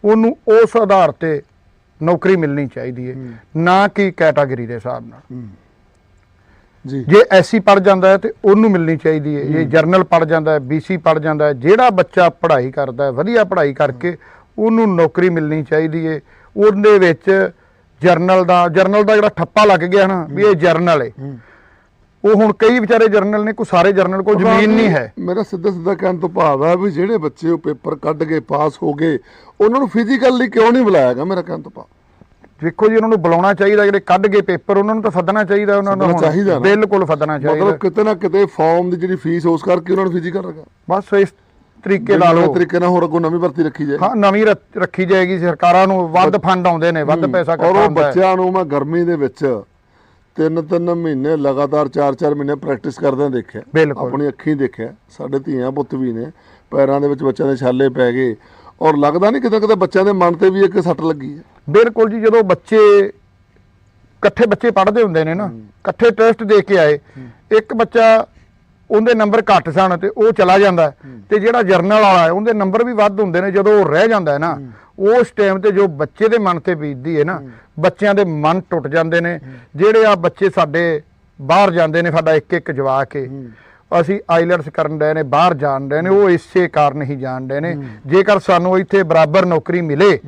ਉਹਨੂੰ ਉਸ ਆਧਾਰ ਤੇ ਨੌਕਰੀ ਮਿਲਣੀ ਚਾਹੀਦੀ ਹੈ ਨਾ ਕਿ ਕੈਟਾਗਰੀ ਦੇ ਹਿਸਾਬ ਨਾਲ। ਜੀ। ਜੇ ਐਸਸੀ ਪੜ ਜਾਂਦਾ ਹੈ ਤੇ ਉਹਨੂੰ ਮਿਲਣੀ ਚਾਹੀਦੀ ਹੈ। ਜੇ ਜਰਨਲ ਪੜ ਜਾਂਦਾ ਹੈ ਬੀਸੀ ਪੜ ਜਾਂਦਾ ਹੈ ਜਿਹੜਾ ਬੱਚਾ ਪੜ੍ਹਾਈ ਕਰਦਾ ਹੈ ਵਧੀਆ ਪੜ੍ਹਾਈ ਕਰਕੇ ਉਹਨੂੰ ਨੌਕਰੀ ਮਿਲਣੀ ਚਾਹੀਦੀ ਹੈ। ਉਹਦੇ ਵਿੱਚ ਜਰਨਲ ਦਾ ਜਰਨਲ ਦਾ ਜਿਹੜਾ ਠੱਪਾ ਲੱਗ ਗਿਆ ਨਾ ਵੀ ਇਹ ਜਰਨਲ ਹੈ। ਉਹ ਹੁਣ ਕਈ ਵਿਚਾਰੇ ਜਰਨਲ ਨੇ ਕੋਈ ਸਾਰੇ ਜਰਨਲ ਕੋਲ ਜ਼ਮੀਨ ਨਹੀਂ ਹੈ। ਮੇਰਾ ਸਿੱਧਾ ਸਿੱਧਾ ਕਹਿਣ ਤੋਂ ਭਾਵ ਹੈ ਵੀ ਜਿਹੜੇ ਬੱਚੇ ਉਹ ਪੇਪਰ ਕੱਢ ਕੇ ਪਾਸ ਹੋ ਗਏ ਉਹਨਾਂ ਨੂੰ ਫਿਜ਼ੀਕਲੀ ਕਿਉਂ ਨਹੀਂ ਬੁਲਾਇਆਗਾ ਮੇਰਾ ਕਹਿਣ ਤੋਂ ਭਾਵ? ਵੇਖੋ ਜੀ ਉਹਨਾਂ ਨੂੰ ਬੁਲਾਉਣਾ ਚਾਹੀਦਾ ਜਿਹੜੇ ਕੱਢ ਕੇ ਪੇਪਰ ਉਹਨਾਂ ਨੂੰ ਤਾਂ ਸੱਦਣਾ ਚਾਹੀਦਾ ਉਹਨਾਂ ਨੂੰ ਸੱਦਣਾ ਹੁਣ। ਚਾਹੀਦਾ ਨਾ। ਬਿਲਕੁਲ ਸੱਦਣਾ ਚਾਹੀਦਾ। ਮਤਲਬ ਕਿਤੇ ਨਾ ਕਿਤੇ ਫਾਰਮ ਦੀ ਜਿਹੜੀ ਫੀਸ ਉਸ ਕਰਕੇ ਉਹਨਾਂ ਨੂੰ ਫਿਜ਼ੀਕਲ ਰੱਖਿਆ। ਬਸ ਇਸ ਤਰੀਕੇ ਨਾਲ ਨਵੇਂ ਉਹ ਤਰੀਕੇ ਨਾਲ ਹੋਰ ਅੱਗੋਂ ਨਵੀਂ ਭਰਤੀ ਰੱਖੀ ਜਾਏ ਹਾਂ ਨਵੀਂ ਰੱਖ- ਰੱਖੀ ਜਾਏਗੀ ਸਰਕਾਰਾਂ ਨੂੰ ਵੱਧ ਫੰਡ ਆਉਂਦੇ ਨੇ ਵੱਧ ਪੈਸਾ ਔਰ ਉਹ ਬੱਚਿਆਂ ਨੂੰ ਮੈਂ ਗਰਮੀ ਦੇ ਵਿੱਚ ਤਿੰਨ ਤਿੰਨ ਮਹੀਨੇ ਲਗਾਤਾਰ ਚਾਰ ਚਾਰ ਮਹੀਨੇ ਪ੍ਰੈਕਟਿਸ ਕਰਦਿਆਂ ਦੇਖਿਆ। ਬਿਲਕੁਲ। ਆਪਣੀ ਅੱਖੀਂ ਦੇਖਿਆ। ਸਾਡੇ ਧੀਆਂ ਪੁੱਤ ਵੀ ਨੇ ਪੈਰਾਂ ਦੇ ਵਿੱਚ ਬੱਚਿਆਂ ਦੇ ਛਾਲੇ ਪੈ ਗਏ। ਔਰ ਲੱਗਦਾ ਨਹੀਂ ਕਿਤੇ ਕਿਤੇ ਬੱਚਿਆਂ ਦੇ ਮਨ ਤੇ ਵੀ ਇੱਕ ਸੱਟ ਲੱਗੀ ਹੈ। ਬਿਲਕੁਲ ਜੀ ਜਦੋਂ ਬੱਚੇ ਇਕੱਠੇ ਬੱਚੇ ਪੜ੍ਹਦੇ ਹੁੰਦੇ ਨੇ ਨਾ ਇਕੱਠੇ ਟੈਸਟ ਦੇ ਕੇ ਆਏ ਇੱਕ ਬੱਚਾ ਉਹਦੇ ਨੰਬਰ ਘੱਟ ਸਨ ਤੇ ਉਹ ਚਲਾ ਜਾਂਦਾ। ਤੇ ਜਿਹੜਾ ਜਰਨਲ ਵਾਲਾ ਹੈ ਉਹਦੇ ਨੰਬਰ ਵੀ ਵੱਧ ਹੁੰਦੇ ਨੇ ਜਦੋਂ ਉਹ ਰਹਿ ਜਾਂਦਾ ਹੈ ਨਾ ਉਸ ਟਾਈਮ ਤੇ ਜੋ ਬੱਚੇ ਦੇ ਮਨ ਤੇ ਬੀਤਦੀ ਹੈ ਨਾ ਬੱਚਿਆਂ ਦੇ ਮਨ ਟੁੱਟ ਜਾਂਦੇ ਨੇ ਜਿਹੜੇ ਆ ਬੱਚੇ ਸਾਡੇ ਬਾਹਰ ਜਾਂਦੇ ਨੇ ਸਾਡਾ ਇੱਕ ਇੱਕ ਜਵਾਕ ਹੈ। ਅਸੀਂ ਆਈਲੈਟਸ ਕਰਨ ਡਏ ਨੇ ਬਾਹਰ ਜਾਣ ਡਏ ਨੇ ਉਹ ਇਸੇ ਕਾਰਨ ਹੀ ਜਾਣ ਡਏ ਨੇ। ਜੇਕਰ ਸਾਨੂੰ ਇੱਥੇ ਬਰਾਬਰ ਨੌਕਰੀ ਮਿਲੇ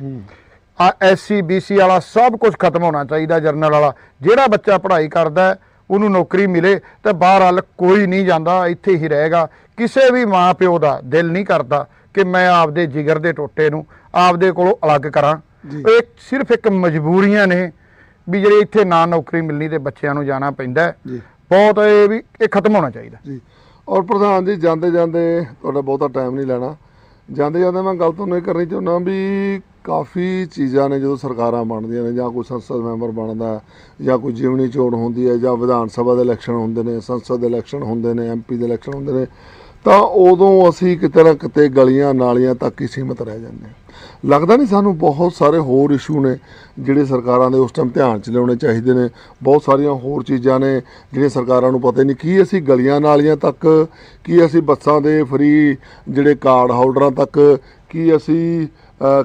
ਆ ਐਸਸੀ ਬੀਸੀ ਵਾਲਾ ਸਭ ਕੁਝ ਖਤਮ ਹੋਣਾ ਚਾਹੀਦਾ ਜਰਨਲ ਵਾਲਾ। ਜਿਹੜਾ ਬੱਚਾ ਪੜ੍ਹਾਈ ਕਰਦਾ ਉਹਨੂੰ ਨੌਕਰੀ ਮਿਲੇ ਤੇ ਬਾਹਰ ਵੱਲ ਕੋਈ ਨਹੀਂ ਜਾਂਦਾ ਇੱਥੇ ਹੀ ਰਹੇਗਾ। ਕਿਸੇ ਵੀ ਮਾਂ ਪਿਓ ਦਾ ਦਿਲ ਨਹੀਂ ਕਰਦਾ ਕਿ ਮੈਂ ਆਪਦੇ ਜਿਗਰ ਦੇ ਟੋਟੇ ਨੂੰ ਆਪਦੇ ਕੋਲੋਂ ਅਲੱਗ ਕਰਾਂ। ਇਹ ਸਿਰਫ ਇੱਕ ਮਜਬੂਰੀਆਂ ਨੇ ਵੀ ਜਿਹੜੇ ਇੱਥੇ ਨਾ ਨੌਕਰੀ ਮਿਲਣੀ ਤੇ ਬੱਚਿਆਂ ਨੂੰ ਜਾਣਾ ਪੈਂਦਾ ਬਹੁਤ ਇਹ ਵੀ, ਇਹ ਖਤਮ ਹੋਣਾ ਚਾਹੀਦਾ। ਜੀ। ਔਰ ਪ੍ਰਧਾਨ ਜੀ, ਜਾਂਦੇ ਜਾਂਦੇ ਤੁਹਾਡਾ ਬਹੁਤਾ ਟਾਈਮ ਨਹੀਂ ਲੈਣਾ। ਜਾਂਦੇ ਜਾਂਦੇ ਮੈਂ ਗੱਲ ਤੁਹਾਨੂੰ ਇਹ ਕਰਨੀ ਚਾਹੁੰਦਾ ਵੀ ਕਾਫੀ ਚੀਜ਼ਾਂ ਨੇ ਜਦੋਂ ਸਰਕਾਰਾਂ ਬਣਦੀਆਂ ਨੇ, ਜਾਂ ਕੋਈ ਸੰਸਦ ਮੈਂਬਰ ਬਣਦਾ ਜਾਂ ਕੋਈ ਜਿਮਣੀ ਚੋਣ ਹੁੰਦੀ ਹੈ, ਜਾਂ ਵਿਧਾਨ ਸਭਾ ਦੇ ਇਲੈਕਸ਼ਨ ਹੁੰਦੇ ਨੇ, ਸੰਸਦ ਦੇ ਇਲੈਕਸ਼ਨ ਹੁੰਦੇ ਨੇ ਐਮਪੀ ਦੇ ਇਲੈਕਸ਼ਨ ਹੁੰਦੇ ਨੇ ਤਾਂ ਉਦੋਂ ਅਸੀਂ ਕਿਤੇ ਨਾ ਕਿਤੇ ਗਲੀਆਂ ਨਾਲੀਆਂ ਤੱਕ ਹੀ ਸੀਮਤ ਰਹਿ ਜਾਂਦੇ ਹਾਂ। ਲੱਗਦਾ ਨਹੀਂ ਸਾਨੂੰ ਬਹੁਤ ਸਾਰੇ ਹੋਰ ਇਸ਼ੂ ਨੇ ਜਿਹੜੇ ਸਰਕਾਰਾਂ ਦੇ ਉਸ ਟਾਈਮ ਧਿਆਨ ਚ ਲਿਆਉਣੇ ਚਾਹੀਦੇ ਨੇ। ਬਹੁਤ ਸਾਰੀਆਂ ਹੋਰ ਚੀਜ਼ਾਂ ਨੇ ਜਿਹੜੀਆਂ ਸਰਕਾਰਾਂ ਨੂੰ ਪਤਾ ਨਹੀਂ। ਕੀ ਅਸੀਂ ਗਲੀਆਂ ਨਾਲੀਆਂ ਤੱਕ, ਕੀ ਅਸੀਂ ਬੱਸਾਂ ਦੇ ਫ੍ਰੀ ਜਿਹੜੇ ਕਾਰਡ ਹੋਲਡਰਾਂ ਤੱਕ, ਕੀ ਅਸੀਂ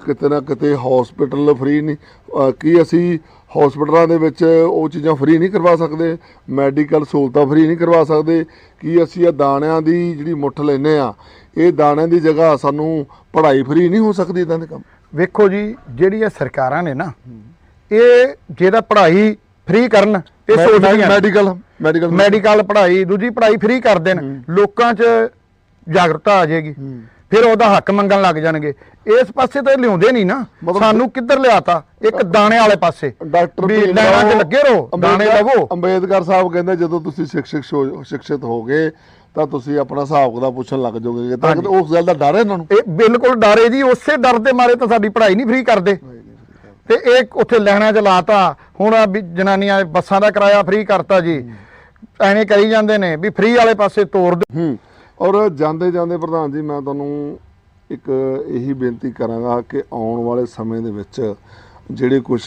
ਕਿਤੇ ਨਾ ਕਿਤੇ ਹਸਪੀਟਲ ਫ੍ਰੀ ਨਹੀਂ ਕੀ ਅਸੀਂ ਹਸਪੀਟਲਾਂ ਦੇ ਵਿੱਚ ਉਹ ਚੀਜ਼ਾਂ ਫ੍ਰੀ ਨਹੀਂ ਕਰਵਾ ਸਕਦੇ ਮੈਡੀਕਲ ਸਹੂਲਤਾਂ ਫ੍ਰੀ ਨਹੀਂ ਕਰਵਾ ਸਕਦੇ। ਕੀ ਅਸੀਂ ਇਹ ਦਾਣਿਆਂ ਦੀ ਜਿਹੜੀ ਮੁੱਠ ਲੈਨੇ ਆ ਇਹ ਦਾਣਿਆਂ ਦੀ ਜਗ੍ਹਾ ਸਾਨੂੰ ਪੜ੍ਹਾਈ ਫ੍ਰੀ ਨਹੀਂ ਹੋ ਸਕਦੀ ਇਦਾਂ ਦੇ ਕੰਮ? ਵੇਖੋ ਜੀ ਜਿਹੜੀਆਂ ਸਰਕਾਰਾਂ ਨੇ ਨਾ ਇਹ ਜਿਹਦਾ ਪੜ੍ਹਾਈ ਫ੍ਰੀ ਕਰਨ ਇਹ ਸੋਚਦੀਆਂ। Medical medical. ਮੈਡੀਕਲ ਪੜ੍ਹਾਈ ਦੂਜੀ ਪੜ੍ਹਾਈ ਫ੍ਰੀ ਕਰ ਦੇਣ ਲੋਕਾਂ 'ਚ ਜਾਗਰੂਕਤਾ ਆ ਜਾਏਗੀ। ਫਿਰ ਉਹਦਾ ਹੱਕ ਮੰਗਣ ਲੱਗ ਜਾਣਗੇ। ਇਸ ਪਾਸੇ ਤਾਂ ਇਹ ਲਿਆਉਂਦੇ ਨਹੀਂ ਨਾ। ਸਾਨੂੰ ਕਿੱਧਰ ਲਿਆਤਾ? ਇੱਕ ਦਾਣੇ ਵਾਲੇ ਪਾਸੇ। ਡਾਕਟਰ ਵੀ 'ਚ ਰਾਓ, ਲੱਗੇ ਰਹੋ ਦਾਣੇ ਲਵੋ। ਅੰਬੇਦਕਰ ਸਾਹਿਬ ਕਹਿੰਦੇ ਜਦੋਂ ਤੁਸੀਂ ਸਿੱਖਿਅਕ ਸ਼ੋ- ਸ਼ਿਕਸ਼ਿਤ ਹੋਗੇ ਤਾਂ ਤੁਸੀਂ ਆਪਣਾ ਹਿਸਾਬ ਦਾ ਪੁੱਛਣ ਲੱਗ ਜਾਓਗੇ ਤਾਂ। ਉਸ ਗੱਲ ਦਾ ਡਰ ਹੈ ਇਹਨਾਂ ਨੂੰ? ਇਹ ਬਿਲਕੁਲ ਡਰੇ ਜੀ। ਉਸੇ ਡਰ ਦੇ ਮਾਰੇ ਤਾਂ ਸਾਡੀ ਪੜ੍ਹਾਈ ਨਹੀਂ ਫ੍ਰੀ ਕਰਦੇ। ਤੇ ਇਹ ਉੱਥੇ ਲੈਣਾ ਚ ਲਾਤਾ। ਹੁਣ ਆ ਵੀ ਜਨਾਨੀਆਂ ਬੱਸਾਂ ਦਾ ਕਿਰਾਇਆ ਫ੍ਰੀ ਕਰਤਾ ਜੀ। ਐਵੇਂ ਕਰੀ ਜਾਂਦੇ ਨੇ ਵੀ ਫ੍ਰੀ ਵਾਲੇ ਪਾਸੇ ਤੋਰ ਹੂੰ। ਔਰ ਜਾਂਦੇ ਜਾਂਦੇ ਪ੍ਰਧਾਨ ਜੀ, ਮੈਂ ਤੁਹਾਨੂੰ ਇੱਕ ਇਹੀ ਬੇਨਤੀ ਕਰਾਂਗਾ ਕਿ ਆਉਣ ਵਾਲੇ ਸਮੇਂ ਦੇ ਵਿੱਚ ਜਿਹੜੇ ਕੁਝ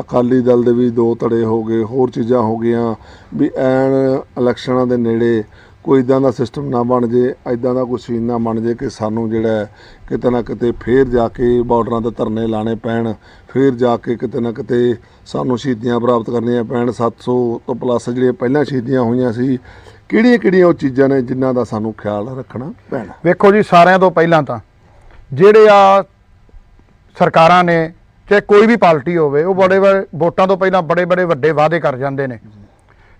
ਅਕਾਲੀ ਦਲ ਦੇ ਵੀ ਦੋ ਧੜੇ ਹੋ ਗਏ, ਹੋਰ ਚੀਜ਼ਾਂ ਹੋ ਗਈਆਂ, ਵੀ ਐਨ ਇਲੈਕਸ਼ਨਾਂ ਦੇ ਨੇੜੇ ਕੋਈ ਇਦਾਂ ਦਾ ਸਿਸਟਮ ਨਾ ਬਣ ਜੇ, ਇਦਾਂ ਦਾ ਕੋਈ ਸੀਨ ਨਾ ਬਣ ਜੇ ਕਿ ਸਾਨੂੰ ਜਿਹੜਾ ਕਿਤੇ ਨਾ ਕਿਤੇ ਫੇਰ ਜਾ ਕੇ ਬਾਰਡਰਾਂ ਤੇ ਧਰਨੇ ਲਾਣੇ ਪੈਣ, ਫੇਰ ਜਾ ਕੇ ਕਿਤੇ ਨਾ ਕਿਤੇ ਸਾਨੂੰ ਸ਼ਹੀਦੀਆਂ ਪ੍ਰਾਪਤ ਕਰਨੀਆਂ ਪੈਣ। 700 ਤੋਂ ਪਲੱਸ ਜਿਹੜੀਆਂ ਪਹਿਲਾਂ ਸ਼ਹੀਦੀਆਂ ਹੋਈਆਂ ਸੀ ਕਿਹੜੀਆਂ ਕਿਹੜੀਆਂ ਉਹ ਚੀਜ਼ਾਂ ਨੇ ਜਿਨ੍ਹਾਂ ਦਾ ਸਾਨੂੰ ਖਿਆਲ ਰੱਖਣਾ ਪੈਣਾ ਵੇਖੋ ਜੀ, ਸਾਰਿਆਂ ਤੋਂ ਪਹਿਲਾਂ ਤਾਂ ਜਿਹੜੇ ਆ ਸਰਕਾਰਾਂ ਨੇ, ਚਾਹੇ ਕੋਈ ਵੀ ਪਾਰਟੀ ਹੋਵੇ, ਉਹ ਬੜੇ ਵੋਟਾਂ ਤੋਂ ਪਹਿਲਾਂ ਬੜੇ ਬੜੇ ਵੱਡੇ ਵਾਅਦੇ ਕਰ ਜਾਂਦੇ ਨੇ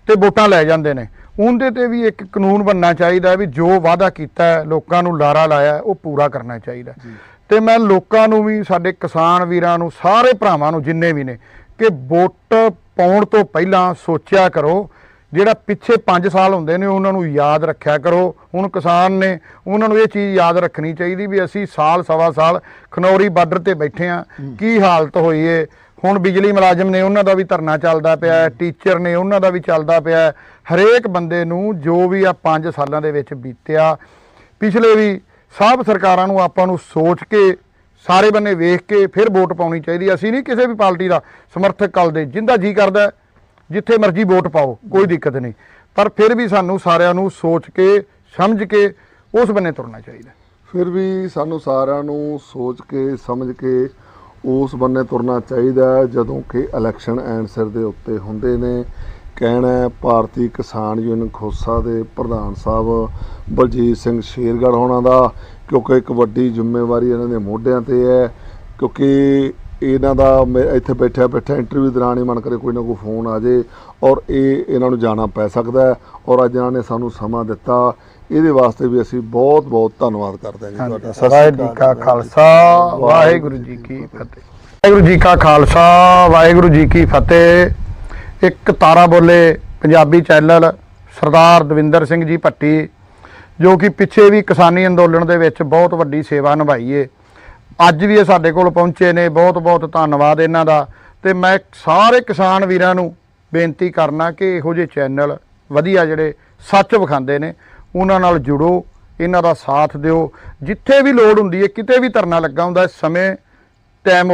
ਤੇ ਵੋਟਾਂ ਲੈ ਜਾਂਦੇ ਨੇ ਉਹਦੇ ਤੇ ਵੀ ਇੱਕ ਕਾਨੂੰਨ ਬਣਨਾ ਚਾਹੀਦਾ ਵੀ ਜੋ ਵਾਅਦਾ ਕੀਤਾ ਲੋਕਾਂ ਨੂੰ ਲਾਰਾ ਲਾਇਆ ਉਹ ਪੂਰਾ ਕਰਨਾ ਚਾਹੀਦਾ ਹੈ। ਤੇ ਮੈਂ ਲੋਕਾਂ ਨੂੰ ਵੀ, ਸਾਡੇ ਕਿਸਾਨ ਵੀਰਾਂ ਨੂੰ, ਸਾਰੇ ਭਰਾਵਾਂ ਨੂੰ ਜਿੰਨੇ ਵੀ ਨੇ, ਕਿ ਵੋਟ ਪਾਉਣ ਤੋਂ ਪਹਿਲਾਂ ਸੋਚਿਆ ਕਰੋ ਜਿਹੜਾ ਪਿੱਛੇ 5 ਸਾਲ ਹੁੰਦੇ ਨੇ ਉਹਨਾਂ ਨੂੰ ਯਾਦ ਰੱਖਿਆ ਕਰੋ। ਹੁਣ ਕਿਸਾਨ ਨੇ ਉਹਨਾਂ ਨੂੰ ਇਹ ਚੀਜ਼ ਯਾਦ ਰੱਖਣੀ ਚਾਹੀਦੀ ਵੀ ਅਸੀਂ ਸਾਲ ਸਵਾ ਸਾਲ ਖਨੌਰੀ ਬਾਰਡਰ ਤੇ ਬੈਠੇ ਆ ਕੀ ਹਾਲਤ ਹੋਈ ਏ? ਹੁਣ ਬਿਜਲੀ ਮੁਲਾਜ਼ਮ ਨੇ ਉਹਨਾਂ ਦਾ ਵੀ ਧਰਨਾ ਚੱਲਦਾ ਪਿਆ ਟੀਚਰ ਨੇ ਉਹਨਾਂ ਦਾ ਵੀ ਚੱਲਦਾ ਪਿਆ ਹਰੇਕ ਬੰਦੇ ਨੂੰ ਜੋ ਵੀ ਆ 5 ਸਾਲਾਂ ਦੇ ਵਿੱਚ ਬੀਤਿਆ ਪਿਛਲੇ ਵੀ ਸਭ ਸਰਕਾਰਾਂ ਨੂੰ ਆਪਾਂ ਨੂੰ ਸੋਚ ਕੇ ਸਾਰੇ ਬੰਨੇ ਵੇਖ ਕੇ ਫਿਰ ਵੋਟ ਪਾਉਣੀ ਚਾਹੀਦੀ। ਅਸੀਂ ਨਹੀਂ ਕਿਸੇ ਵੀ ਪਾਰਟੀ ਦਾ ਸਮਰਥਕ ਕਰਦੇ ਜਿੰਦਾ ਜੀ ਕਰਦਾ ਜਿੱਥੇ ਮਰਜ਼ੀ ਵੋਟ ਪਾਓ, ਕੋਈ ਦਿੱਕਤ ਨਹੀਂ। ਪਰ ਫਿਰ ਵੀ ਸਾਨੂੰ ਸਾਰਿਆਂ ਨੂੰ ਸੋਚ ਕੇ, ਸਮਝ ਕੇ ਉਸ ਬੰਨੇ ਤੁਰਨਾ ਚਾਹੀਦਾ। ਫਿਰ ਵੀ ਸਾਨੂੰ ਸਾਰਿਆਂ ਨੂੰ ਸੋਚ ਕੇ, ਸਮਝ ਕੇ ਉਸ ਬੰਨੇ ਤੁਰਨਾ ਚਾਹੀਦਾ ਜਦੋਂ ਕਿ ਇਲੈਕਸ਼ਨ ਐਂਡ ਸਿਰ ਦੇ ਉੱਤੇ ਹੁੰਦੇ ਨੇ। ਕਹਿਣਾ ਭਾਰਤੀ ਕਿਸਾਨ ਯੂਨੀਅਨ ਖੋਸਾ ਦੇ ਪ੍ਰਧਾਨ ਸਾਹਿਬ ਬਲਜੀਤ ਸਿੰਘ ਸ਼ੇਰਗੜ੍ਹ ਹੋਣਾ ਦਾ, ਕਿਉਂਕਿ ਇੱਕ ਵੱਡੀ ਜ਼ਿੰਮੇਵਾਰੀ ਇਹਨਾਂ ਦੇ ਮੋਢਿਆਂ ਤੇ ਹੈ, ਕਿਉਂਕਿ ਇਹਨਾਂ ਦਾ ਮੈਂ ਇੱਥੇ ਬੈਠਿਆ ਬੈਠਾ ਇੰਟਰਵਿਊ ਦੌਰਾਨ ਹੀ ਮਨ ਕਰੇ ਕੋਈ ਨਾ ਕੋਈ ਫੋਨ ਆ ਜੇ ਔਰ ਇਹ ਇਹਨਾਂ ਨੂੰ ਜਾਣਾ ਪੈ ਸਕਦਾ ਔਰ ਅੱਜ ਇਹਨਾਂ ਨੇ ਸਾਨੂੰ ਸਮਾਂ ਦਿੱਤਾ। ਇਹਦੇ ਵਾਸਤੇ ਵੀ ਅਸੀਂ ਬਹੁਤ ਬਹੁਤ ਧੰਨਵਾਦ ਕਰਦੇ ਹਾਂ ਜੀ ਤੁਹਾਡਾ। ਸਤਿ ਜੀ। ਕਾ ਅਕਾਲ। ਖਾਲਸਾ ਵਾਹਿਗੁਰੂ ਜੀ ਕੀ ਫਤਿਹ। ਵਾਹਿਗੁਰੂ ਜੀ ਕਾ ਖਾਲਸਾ ਵਾਹਿਗੁਰੂ ਜੀ ਕੀ ਫਤਿਹ। ਇੱਕ ਤਾਰਾ ਬੋਲੇ ਪੰਜਾਬੀ ਚੈਨਲ ਸਰਦਾਰ ਦਵਿੰਦਰ ਸਿੰਘ ਜੀ ਭੱਟੀ ਜੋ ਕਿ ਪਿੱਛੇ ਵੀ ਕਿਸਾਨੀ ਅੰਦੋਲਨ ਦੇ ਵਿੱਚ ਬਹੁਤ ਵੱਡੀ ਸੇਵਾ ਨਿਭਾਈ ਏ। ਅੱਜ ਵੀ ਇਹ ਸਾਡੇ ਕੋਲ ਪਹੁੰਚੇ ਨੇ। ਬਹੁਤ ਬਹੁਤ ਧੰਨਵਾਦ ਇਹਨਾਂ ਦਾ। ਤੇ ਮੈਂ ਸਾਰੇ ਕਿਸਾਨ ਵੀਰਾਂ ਨੂੰ ਬੇਨਤੀ ਕਰਨਾ ਕਿ ਇਹੋ ਜਿਹੇ ਚੈਨਲ ਵਧੀਆ ਜਿਹੜੇ ਸੱਚ ਵਿਖਾਉਂਦੇ ਨੇ, ਉਹਨਾਂ ਨਾਲ ਜੁੜੋ, ਇਹਨਾਂ ਦਾ ਸਾਥ ਦਿਓ। ਜਿੱਥੇ ਵੀ ਲੋੜ ਹੁੰਦੀ ਹੈ, ਕਿਤੇ ਵੀ ਧਰਨਾ ਲੱਗਾ ਹੁੰਦਾ ਸਮੇਂ ਟਾਈਮ